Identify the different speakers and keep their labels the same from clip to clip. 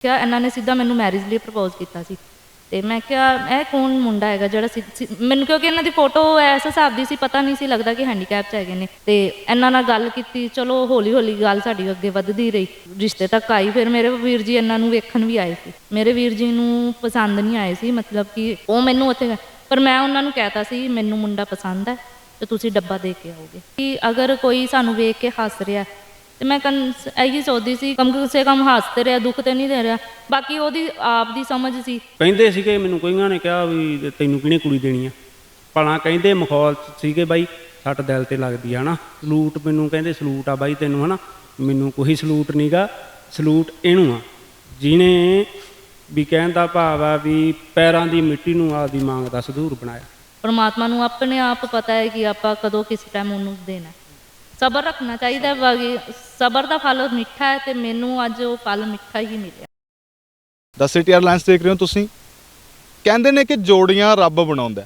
Speaker 1: ਕਿਹਾ, ਇਹਨਾਂ ਨੇ ਸਿੱਧਾ ਮੈਨੂੰ ਮੈਰਿਜ ਲਈ ਪ੍ਰਪੋਜ਼ ਕੀਤਾ ਸੀ। ਤੇ ਮੈਂ ਕਿਹਾ, ਇਹ ਕੌਣ ਮੁੰਡਾ ਹੈਗਾ ਜਿਹੜਾ ਸਿ- ਸਿ- ਮੈਨੂੰ ਕਿਉਂਕਿ ਇਹਨਾਂ ਦੀ ਫੋਟੋ ਐਸ ਹਿਸਾਬ ਦੀ ਸੀ, ਪਤਾ ਨਹੀਂ ਸੀ ਲੱਗਦਾ ਕਿ ਹੈਂਡੀਕੈਪ ਚ ਹੈਗੇ ਨੇ। ਤੇ ਇਹਨਾਂ ਨਾਲ ਗੱਲ ਕੀਤੀ, ਚਲੋ ਹੌਲੀ ਹੌਲੀ ਗੱਲ ਸਾਡੀ ਅੱਗੇ ਵੱਧਦੀ ਰਹੀ। ਰਿਸ਼ਤੇ ਤੱਕ ਆਈ, ਫਿਰ ਮੇਰੇ ਵੀਰ ਜੀ ਇਹਨਾਂ ਨੂੰ ਵੇਖਣ ਵੀ ਆਏ ਸੀ। ਮੇਰੇ ਵੀਰ ਜੀ ਨੂੰ ਪਸੰਦ ਨਹੀਂ ਆਏ ਸੀ, ਮਤਲਬ ਕਿ ਉਹ ਮੈਨੂੰ ਉੱਥੇ ਪਰ ਮੈਂ ਉਹਨਾਂ ਨੂੰ ਕਹਿਤਾ ਸੀ, ਮੈਨੂੰ ਮੁੰਡਾ ਪਸੰਦ ਹੈ, ਤੇ ਤੁਸੀਂ ਡੱਬਾ ਦੇ ਕੇ ਆਓਗੇ। ਕਿ ਅਗਰ ਕੋਈ ਸਾਨੂੰ ਵੇਖ ਕੇ ਹੱਸ ਰਿਹਾ ਤੇ ਮੈਂ ਇਹੀ ਸੋਚਦੀ ਸੀ ਕਮ ਸੇ ਕਮ ਹੱਸ ਤੇ ਰਿਹਾ ਦੁੱਖ ਤੇ ਨਹੀਂ ਦੇ ਰਿਹਾ। ਬਾਕੀ ਉਹਦੀ ਆਪ ਦੀ ਸਮਝ ਸੀ।
Speaker 2: ਕਹਿੰਦੇ ਸੀਗੇ ਮੈਨੂੰ ਕਈਆਂ ਨੇ ਕਿਹਾ ਵੀ ਤੈਨੂੰ ਕਿਹਨੇ ਕੁੜੀ ਦੇਣੀ ਆ? ਭਲਾ ਕਹਿੰਦੇ ਮਖੌਲ ਸੀਗੇ ਬਾਈ ਸੱਟ ਦਿਲ ਤੇ ਲੱਗਦੀ ਆ ਹਨਾ। ਸਲੂਟ ਮੈਨੂੰ ਕਹਿੰਦੇ ਸਲੂਟ ਆ ਬਾਈ ਤੈਨੂੰ ਹਨਾ। ਮੈਨੂੰ ਕੋਈ ਸਲੂਟ ਨਹੀਂਗਾ ਸਲੂਟ ਇਹਨੂੰ ਆ। ਜਿਹਨੇ ਵੀ ਕਹਿਣ ਦਾ ਭਾਵ ਆ ਵੀ ਪੈਰਾਂ ਦੀ ਮਿੱਟੀ ਨੂੰ ਆਪਦੀ ਮੰਗ ਦਾ ਸੰਧੂਰ ਬਣਾਇਆ।
Speaker 1: ਪਰਮਾਤਮਾ ਨੂੰ ਆਪਣੇ ਆਪ ਪਤਾ ਹੈ ਕਿ ਆਪਾਂ ਕਦੋਂ ਕਿਸ ਟਾਈਮ ਉਹਨੂੰ ਦੇਣਾ। ਸਬਰ ਰੱਖਣਾ ਚਾਹੀਦਾ ਬਾਕੀ ਸਬਰ ਦਾ ਫਲ ਮਿੱਠਾ ਹੈ ਤੇ ਮੈਨੂੰ ਅੱਜ ਉਹ ਫਲ ਮਿੱਠਾ ਹੀ ਮਿਲਿਆ।
Speaker 3: ਦਾ ਸਿਟੀ 에ਅਰਲਾਈਨਸ ਦੇਖ ਰਹੇ ਹੋ ਤੁਸੀਂ? ਕਹਿੰਦੇ ਨੇ ਕਿ ਜੋੜੀਆਂ ਰੱਬ ਬਣਾਉਂਦਾ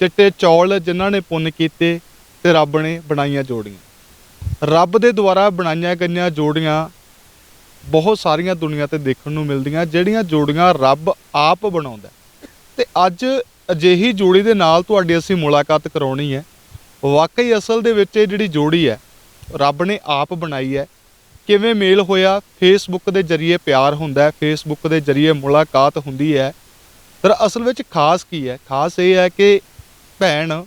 Speaker 3: ਚਿੱਟੇ ਚੌਲ ਜਿਨ੍ਹਾਂ ਨੇ ਪੁੰਨ ਕੀਤੇ ਤੇ ਰੱਬ ਨੇ ਬਣਾਈਆਂ ਜੋੜੀਆਂ। ਰੱਬ ਦੇ ਦੁਆਰਾ ਬਣਾਈਆਂ ਗਈਆਂ ਜੋੜੀਆਂ ਬਹੁਤ ਸਾਰੀਆਂ ਦੁਨੀਆ ਤੇ ਦੇਖਣ ਨੂੰ ਮਿਲਦੀਆਂ, ਜਿਹੜੀਆਂ ਜੋੜੀਆਂ ਰੱਬ ਆਪ ਬਣਾਉਂਦਾ ਹੈ। ਤੇ ਅੱਜ ਅਜਿਹੀ ਜੋੜੀ ਦੇ ਨਾਲ ਤੁਹਾਡੀ ਅਸੀਂ ਮੁਲਾਕਾਤ ਕਰਾਉਣੀ ਹੈ। ਵਾਕਈ ਅਸਲ ਦੇ ਵਿੱਚ ਇਹ ਜਿਹੜੀ ਜੋੜੀ ਹੈ, ਰੱਬ ਨੇ ਆਪ ਬਣਾਈ ਹੈ। ਕਿਵੇਂ ਮੇਲ ਹੋਇਆ? ਫੇਸਬੁੱਕ ਦੇ ਜ਼ਰੀਏ ਪਿਆਰ ਹੁੰਦਾ ਹੈ ਫੇਸਬੁੱਕ ਦੇ ਜ਼ਰੀਏ ਮੁਲਾਕਾਤ ਹੁੰਦੀ ਹੈ। ਪਰ ਅਸਲ ਵਿੱਚ ਖਾਸ ਕੀ ਹੈ? ਖਾਸ ਇਹ ਹੈ ਕਿ ਭੈਣ,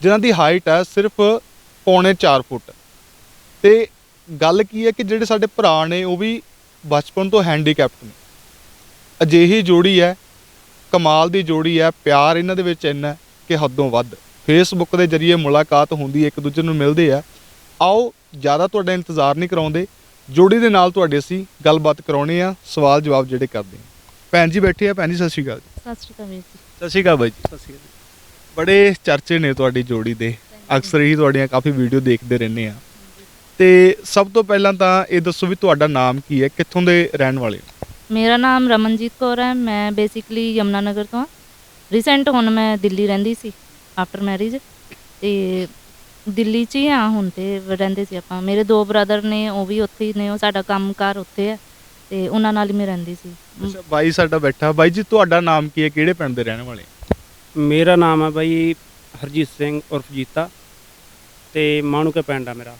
Speaker 3: ਜਿਨ੍ਹਾਂ ਦੀ ਹਾਈਟ ਹੈ, ਸਿਰਫ ਪੌਣੇ 4 ਫੁੱਟ। ਤੇ ਗੱਲ ਕੀ ਹੈ ਕਿ ਜਿਹੜੇ ਸਾਡੇ ਭਰਾ ਨੇ, ਉਹ ਵੀ ਬਚਪਨ ਤੋਂ ਹੈਂਡੀਕੈਪਟ ਨੇ। ਅਜਿਹੀ ਜੋੜੀ ਹੈ, ਕਮਾਲ ਦੀ ਜੋੜੀ ਹੈ, ਪਿਆਰ ਇਹਨਾਂ ਦੇ ਵਿੱਚ ਇੰਨਾ ਕਿ ਹੱਦੋਂ ਵੱਧ। ਫੇਸਬੁੱਕ ਦੇ ਜ਼ਰੀਏ ਮੁਲਾਕਾਤ ਹੁੰਦੀ ਹੈ ਇੱਕ ਦੂਜੇ ਨੂੰ ਮਿਲਦੇ ਆ। ਆਓ ਜ਼ਿਆਦਾ ਤੁਹਾਡਾ ਇੰਤਜ਼ਾਰ ਨਹੀਂ ਕਰਾਉਂਦੇ। ਜੋੜੀ ਦੇ ਨਾਲ ਤੁਹਾਡੇ ਅਸੀਂ ਗੱਲਬਾਤ ਕਰਾਉਣੀ ਆ ਸਵਾਲ ਜਵਾਬ ਜਿਹੜੇ ਕਰਦੇ ਆ। ਭੈਣ ਜੀ ਬੈਠੇ ਆ ਭੈਣ ਜੀ ਸਤਿ ਸ਼੍ਰੀ ਅਕਾਲ ਜੀ।
Speaker 1: ਸਤਿ ਸ਼੍ਰੀ ਅਕਾਲ ਵੀਰ ਜੀ।
Speaker 3: ਸਤਿ ਸ਼੍ਰੀ ਅਕਾਲ ਬਾਈ ਜੀ। ਸਤਿ ਸ਼੍ਰੀ ਅਕਾਲ। ਬੜੇ ਚਰਚੇ ਨੇ ਤੁਹਾਡੀ ਜੋੜੀ ਦੇ। ਅਕਸਰ ਹੀ ਤੁਹਾਡੀਆਂ ਕਾਫੀ ਵੀਡੀਓ ਦੇਖਦੇ ਰਹਿੰਦੇ ਆ। ਤੇ ਸਭ ਤੋਂ ਪਹਿਲਾਂ ਤਾਂ ਇਹ ਦੱਸੋ ਵੀ ਤੁਹਾਡਾ ਨਾਮ ਕੀ ਹੈ ਕਿੱਥੋਂ ਦੇ ਰਹਿਣ ਵਾਲੇ ਹੋ?
Speaker 1: ਮੇਰਾ ਨਾਮ ਰਮਨਜੀਤ ਕੌਰ ਹੈ ਮੈਂ ਬੇਸਿਕਲੀ ਯਮਨਾ ਨਗਰ ਤੋਂ ਹਾਂ। ਰੀਸੈਂਟ ਹੁਣ ਮੈਂ ਦਿੱਲੀ ਰਹਿੰਦੀ ਸੀ। ਆਫਟਰ ਮੈਰਿਜ ਤੇ ਦਿੱਲੀ 'ਚ ਹੀ ਆ ਹੁਣ ਤੇ ਰਹਿੰਦੇ ਸੀ ਆਪਾਂ। ਮੇਰੇ ਦੋ ਬ੍ਰਦਰ ਨੇ ਉਹ ਵੀ ਉੱਥੇ ਹੀ ਨੇ ਉਹ ਸਾਡਾ ਕੰਮਕਾਰ ਉੱਥੇ ਹੈ ਤੇ ਉਹਨਾਂ ਨਾਲ ਹੀ ਮੈਂ ਰਹਿੰਦੀ ਸੀ।
Speaker 3: ਅੱਛਾ ਬਾਈ ਸਾਡਾ ਬੈਠਾ। ਬਾਈ ਜੀ ਤੁਹਾਡਾ ਨਾਮ ਕੀ ਹੈ? ਕਿਹੜੇ ਪਿੰਡ ਦੇ ਰਹਿਣ ਵਾਲੇ
Speaker 2: ਮੇਰਾ ਨਾਮ ਆ ਬਾਈ ਹਰਜੀਤ ਸਿੰਘ ਉਰਫ ਜੀਤਾ ਤੇ ਮਾਣੂਕੇ ਪਿੰਡ ਆ ਮੇਰਾ।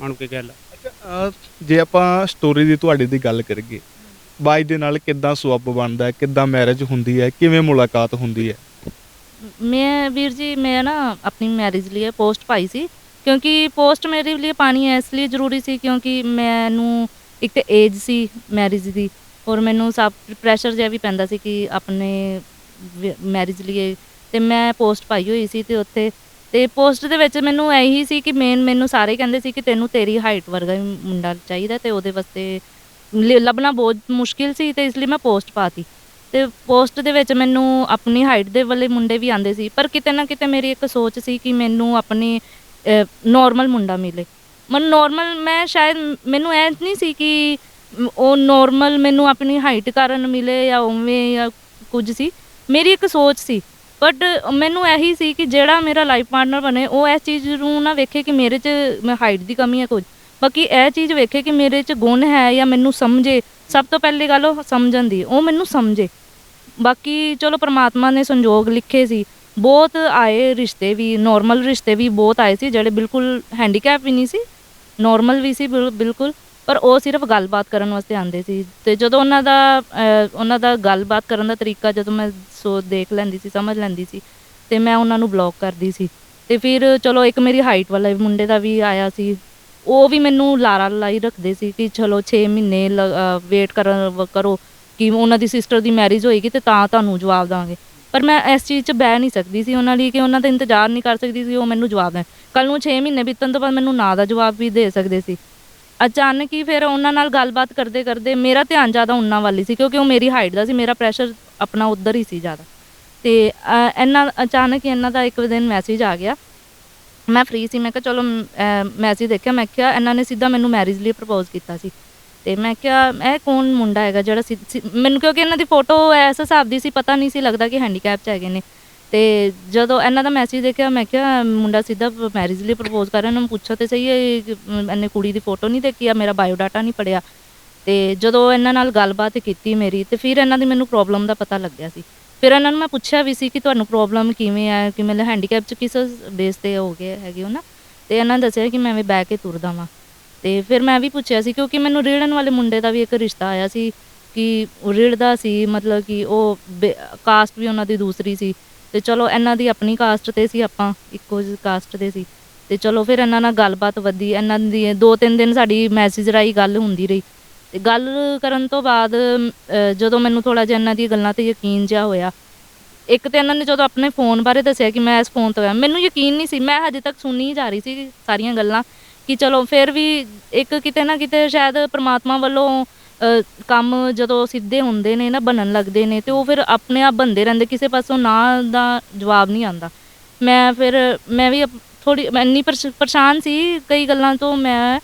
Speaker 2: ਮਾਣੂਕੇ ਗੱਲ।
Speaker 3: ਅੱਛਾ ਜੇ ਆਪਾਂ ਸਟੋਰੀ ਦੀ ਤੁਹਾਡੀ ਦੀ ਗੱਲ ਕਰੀਏ ਬਾਈ ਦੇ ਨਾਲ ਕਿੱਦਾਂ ਸਵੱਬ ਬਣਦਾ ਹੈ? ਕਿੱਦਾਂ ਮੈਰਿਜ ਹੁੰਦੀ ਹੈ? ਕਿਵੇਂ ਮੁਲਾਕਾਤ ਹੁੰਦੀ ਹੈ?
Speaker 1: ਮੈਂ ਵੀਰ ਜੀ, ਮੈਂ ਨਾ ਆਪਣੀ ਮੈਰਿਜ ਲਈ ਪੋਸਟ ਪਾਈ ਸੀ ਕਿਉਂਕਿ ਪੋਸਟ ਮੇਰੇ ਲਈ ਪਾਣੀ ਇਸ ਲਈ ਜ਼ਰੂਰੀ ਸੀ ਕਿਉਂਕਿ ਮੈਨੂੰ ਇੱਕ ਤੇ ਏਜ ਸੀ ਮੈਰਿਜ ਦੀ ਔਰ ਮੈਨੂੰ ਸਭ ਪ੍ਰੈਸ਼ਰ ਜਿਹਾ ਵੀ ਪੈਂਦਾ ਸੀ ਕਿ ਆਪਣੇ ਮੈਰਿਜ ਲਈ ਤੇ ਮੈਂ ਪੋਸਟ ਪਾਈ ਹੋਈ ਸੀ ਤੇ ਉੱਥੇ ਤੇ ਪੋਸਟ ਦੇ ਵਿੱਚ ਮੈਨੂੰ ਇਹੀ ਸੀ ਕਿ ਮੇਨ ਮੈਨੂੰ ਸਾਰੇ ਕਹਿੰਦੇ ਸੀ ਕਿ ਤੈਨੂੰ ਤੇਰੀ ਹਾਈਟ ਵਰਗਾ ਹੀ ਮੁੰਡਾ ਚਾਹੀਦਾ ਤੇ ਉਹਦੇ ਵਾਸਤੇ ਲ- ਲੱਭਣਾ ਬਹੁਤ ਮੁਸ਼ਕਿਲ ਸੀ ਤੇ ਇਸ ਲਈ ਮੈਂ ਪੋਸਟ ਪਾਤੀ। ਤੇ ਪੋਸਟ ਦੇ ਵਿੱਚ ਮੈਨੂੰ ਆਪਣੀ ਹਾਈਟ ਦੇ ਵਾਲੇ ਮੁੰਡੇ ਵੀ ਆਂਦੇ ਸੀ, ਪਰ ਕਿਤੇ ਨਾ ਕਿਤੇ ਮੇਰੀ ਇੱਕ ਸੋਚ ਸੀ ਕਿ ਮੈਨੂੰ ਆਪਣੀ ਨਾਰਮਲ ਮੁੰਡਾ ਮਿਲੇ। ਮਨ ਨਾਰਮਲ ਮੈਂ ਸ਼ਾਇਦ, ਮੈਨੂੰ ਐ ਨਹੀਂ ਸੀ ਕਿ ਉਹ ਨਾਰਮਲ ਮੈਨੂੰ ਆਪਣੀ ਹਾਈਟ ਕਾਰਨ ਮਿਲੇ ਜਾਂ ਉਵੇਂ ਜਾਂ ਕੁਝ ਸੀ। ਮੇਰੀ ਇੱਕ ਸੋਚ ਸੀ ਬਟ ਮੈਨੂੰ ਇਹੀ ਸੀ ਕਿ ਜਿਹੜਾ ਮੇਰਾ ਲਾਈਫ ਪਾਰਟਨਰ ਬਣੇ, ਉਹ ਇਸ ਚੀਜ਼ ਨੂੰ ਨਾ ਵੇਖੇ ਕਿ ਮੇਰੇ 'ਚ ਮੈਂ ਹਾਈਟ ਦੀ ਕਮੀ ਹੈ ਕੁਝ। ਬਾਕੀ ਇਹ ਚੀਜ਼ ਵੇਖੇ ਕਿ ਮੇਰੇ 'ਚ ਗੁਣ ਹੈ ਜਾਂ ਮੈਨੂੰ ਸਮਝੇ ਸਭ ਤੋਂ ਪਹਿਲੀ ਗੱਲ ਉਹ ਸਮਝਣ ਦੀ ਉਹ ਮੈਨੂੰ ਸਮਝੇ। ਬਾਕੀ ਚਲੋ ਪ੍ਰਮਾਤਮਾ ਨੇ ਸੰਜੋਗ ਲਿਖੇ ਸੀ। ਬਹੁਤ ਆਏ ਰਿਸ਼ਤੇ ਵੀ ਨਾਰਮਲ ਰਿਸ਼ਤੇ ਵੀ ਬਹੁਤ ਆਏ ਸੀ ਜਿਹੜੇ ਬਿਲਕੁਲ ਹੈਂਡੀਕੈਪ ਵੀ ਨਹੀਂ ਸੀ ਨਾਰਮਲ ਵੀ ਸੀ ਬਿਲ- ਬਿਲਕੁਲ। ਪਰ ਉਹ ਸਿਰਫ ਗੱਲਬਾਤ ਕਰਨ ਵਾਸਤੇ ਆਉਂਦੇ ਸੀ ਤੇ ਜਦੋਂ ਉਹਨਾਂ ਦਾ ਅਹ, ਉਹਨਾਂ ਦਾ ਗੱਲਬਾਤ ਕਰਨ ਦਾ ਤਰੀਕਾ ਜਦੋਂ ਮੈਂ ਸੋ ਦੇਖ ਲੈਂਦੀ ਸੀ ਸਮਝ ਲੈਂਦੀ ਸੀ ਤੇ ਮੈਂ ਉਹਨਾਂ ਨੂੰ ਬਲੌਕ ਕਰਦੀ ਸੀ। ਤੇ ਫਿਰ ਚਲੋ ਇੱਕ ਮੇਰੀ ਹਾਈਟ ਵਾਲਾ ਮੁੰਡੇ ਦਾ ਵੀ ਆਇਆ ਸੀ ਉਹ ਵੀ ਮੈਨੂੰ ਲਾਰਾ ਲਾਈ ਰੱਖਦੇ ਸੀ ਕਿ ਚਲੋ 6 ਮਹੀਨੇ ਵੇਟ ਕਰਨ ਕਰੋ ਕਿ ਉਹਨਾਂ ਦੀ ਸਿਸਟਰ ਦੀ ਮੈਰਿਜ ਹੋਏਗੀ ਤੇ ਤਾਂ ਤੁਹਾਨੂੰ ਜਵਾਬ ਦਾਂਗੇ। ਪਰ ਮੈਂ ਇਸ ਚੀਜ਼ 'ਚ ਬਹਿ ਨਹੀਂ ਸਕਦੀ ਸੀ ਉਹਨਾਂ ਲਈ ਕਿ ਉਹਨਾਂ ਦਾ ਇੰਤਜ਼ਾਰ ਨਹੀਂ ਕਰ ਸਕਦੀ ਸੀ, ਉਹ ਮੈਨੂੰ ਜਵਾਬ ਦੇਣ। ਕੱਲ ਨੂੰ 6 ਮਹੀਨੇ ਬੀਤਣ ਤੋਂ ਬਾਅਦ ਮੈਨੂੰ ਨਾ ਦਾ ਜਵਾਬ ਵੀ ਦੇ ਸਕਦੇ ਸੀ। ਅਚਾਨਕ ਹੀ ਫਿਰ ਉਹਨਾਂ ਨਾਲ ਗੱਲਬਾਤ ਕਰਦੇ ਕਰਦੇ ਮੇਰਾ ਧਿਆਨ ਜ਼ਿਆਦਾ ਉਹਨਾਂ ਵੱਲ ਹੀ ਸੀ ਕਿਉਂਕਿ ਉਹ ਮੇਰੀ ਹਾਈਟ ਦਾ ਸੀ, ਮੇਰਾ ਪ੍ਰੈਸ਼ਰ ਆਪਣਾ ਉਧਰ ਹੀ ਸੀ ਜ਼ਿਆਦਾ। ਤੇ ਇਹਨਾਂ ਅਚਾਨਕ ਹੀ ਇਹਨਾਂ ਦਾ ਇੱਕ ਦਿਨ ਮੈਸੇਜ ਆ ਗਿਆ ਮੈਂ ਫ੍ਰੀ ਸੀ, ਮੈਂ ਕਿਹਾ ਚਲੋ ਮੈਸੇਜ ਦੇਖਿਆ, ਮੈਂ ਕਿਹਾ ਇਹਨਾਂ ਨੇ ਸਿੱਧਾ ਮੈਨੂੰ ਮੈਰਿਜ ਲਈ ਪ੍ਰਪੋਜ਼ ਕੀਤਾ ਸੀ। ਤੇ ਮੈਂ ਕਿਹਾ, ਇਹ ਕੌਣ ਮੁੰਡਾ ਹੈਗਾ ਜਿਹੜਾ ਸਿ- ਸਿ- ਮੈਨੂੰ ਕਿਉਂਕਿ ਇਹਨਾਂ ਦੀ ਫੋਟੋ ਐਸ ਹਿਸਾਬ ਦੀ ਸੀ, ਪਤਾ ਨਹੀਂ ਸੀ ਲੱਗਦਾ ਕਿ ਹੈਂਡੀਕੈਪ ਚ ਹੈਗੇ ਨੇ। ਤੇ ਜਦੋਂ ਇਹਨਾਂ ਦਾ ਮੈਸੇਜ ਦੇਖਿਆ, ਮੈਂ ਕਿਹਾ, ਮੁੰਡਾ ਸਿੱਧਾ ਮੈਰਿਜ ਲਈ ਪ੍ਰਪੋਜ਼ ਕਰ ਰਿਹਾ, ਇਹਨਾਂ ਨੂੰ ਪੁੱਛਿਆ ਤੇ ਸਹੀ ਹੈ ਇਹਨੇ ਕੁੜੀ ਦੀ ਫੋਟੋ ਨਹੀਂ ਦੇਖੀ ਆ, ਮੇਰਾ ਬਾਇਓ ਡਾਟਾ ਨਹੀਂ ਪੜਿਆ। ਤੇ ਜਦੋਂ ਇਹਨਾਂ ਨਾਲ ਗੱਲਬਾਤ ਕੀਤੀ ਮੇਰੀ, ਤੇ ਫਿਰ ਇਹਨਾਂ ਦੀ ਮੈਨੂੰ ਪ੍ਰੋਬਲਮ ਦਾ ਪਤਾ ਲੱਗਿਆ ਸੀ। ਫਿਰ ਇਹਨਾਂ ਨੂੰ ਮੈਂ ਪੁੱਛਿਆ ਵੀ ਸੀ ਕਿ ਤੁਹਾਨੂੰ ਪ੍ਰੋਬਲਮ ਕਿਵੇਂ ਆ, ਕਿ ਮਤਲਬ ਹੈਂਡੀਕੈਪ ਚ ਕਿਸ ਬੇਸ ਤੇ ਹੋ ਗਏ ਹੈਗੇ ਹੋ ਨਾ? ਤੇ ਇਹਨਾਂ ਨੇ ਦੱਸਿਆ ਕਿ ਮੈਂ ਵੀ ਬਹਿ ਕੇ ਤੁਰਦਾ ਵਾਂ। ਤੇ ਫਿਰ ਮੈਂ ਵੀ ਪੁੱਛਿਆ ਸੀ, ਕਿਉਂਕਿ ਮੈਨੂੰ ਰੇੜਨ ਵਾਲੇ ਮੁੰਡੇ ਦਾ ਵੀ ਇੱਕ ਰਿਸ਼ਤਾ ਆਇਆ ਸੀ, ਕਿ ਉਹ ਰਿੜਦਾ ਸੀ, ਮਤਲਬ ਕਿ ਉਹ ਕਾਸਟ ਵੀ ਉਹਨਾਂ ਦੀ ਦੂਸਰੀ ਸੀ। ਤੇ ਚਲੋ ਇਹਨਾਂ ਦੀ ਆਪਣੀ ਕਾਸਟ ਤੇ ਸੀ ਆਪਾਂ, ਇੱਕੋ ਜਿਹੀ ਕਾਸਟ ਦੇ ਸੀ। ਤੇ ਚਲੋ ਫਿਰ ਇਹਨਾਂ ਨਾਲ ਗੱਲਬਾਤ ਵਧੀ, ਇਹਨਾਂ ਦੀ ਦੋ ਤਿੰਨ ਦਿਨ ਸਾਡੀ ਮੈਸੇਜ ਰਾਹੀਂ ਗੱਲ ਹੁੰਦੀ ਰਹੀ। ਤੇ ਗੱਲ ਕਰਨ ਤੋਂ ਬਾਅਦ ਜਦੋਂ ਮੈਨੂੰ ਥੋੜਾ ਜਿਹਾ ਇਹਨਾਂ ਦੀਆਂ ਗੱਲਾਂ ਤੇ ਯਕੀਨ ਜਿਹਾ ਹੋਇਆ, ਇੱਕ ਤੇ ਇਹਨਾਂ ਨੇ ਜਦੋਂ ਆਪਣੇ ਫੋਨ ਬਾਰੇ ਦੱਸਿਆ ਕਿ ਮੈਂ ਇਸ ਫੋਨ ਤੋਂ ਆ ਮੈਨੂੰ ਯਕੀਨ ਨਹੀਂ ਸੀ, ਮੈਂ ਹਜੇ ਤੱਕ ਸੁਣੀ ਜਾ ਰਹੀ ਸੀ ਸਾਰੀਆਂ ਗੱਲਾਂ ਕਿ ਚਲੋ ਫਿਰ ਵੀ ਇੱਕ ਕਿਤੇ ਨਾ ਕਿਤੇ ਸ਼ਾਇਦ ਪ੍ਰਮਾਤਮਾ ਵੱਲੋਂ ਕੰਮ ਜਦੋਂ ਸਿੱਧੇ ਹੁੰਦੇ ਨੇ ਨਾ, ਬਣਨ ਲੱਗਦੇ ਨੇ, ਤੇ ਉਹ ਫਿਰ ਆਪਣੇ ਆਪ ਬੰਦੇ ਰਹਿੰਦੇ, ਕਿਸੇ ਪਾਸੋਂ ਨਾ ਦਾ ਜਵਾਬ ਨਹੀਂ ਆਂਦਾ ਮੈਂ ਫਿਰ, ਮੈਂ ਵੀ ਥੋੜੀ ਮੈਂ ਇੰਨੀ ਪਰੇਸ਼- ਪਰੇਸ਼ਾਨ ਸੀ ਕਈ ਗੱਲਾਂ ਤੋਂ ਮੈਂ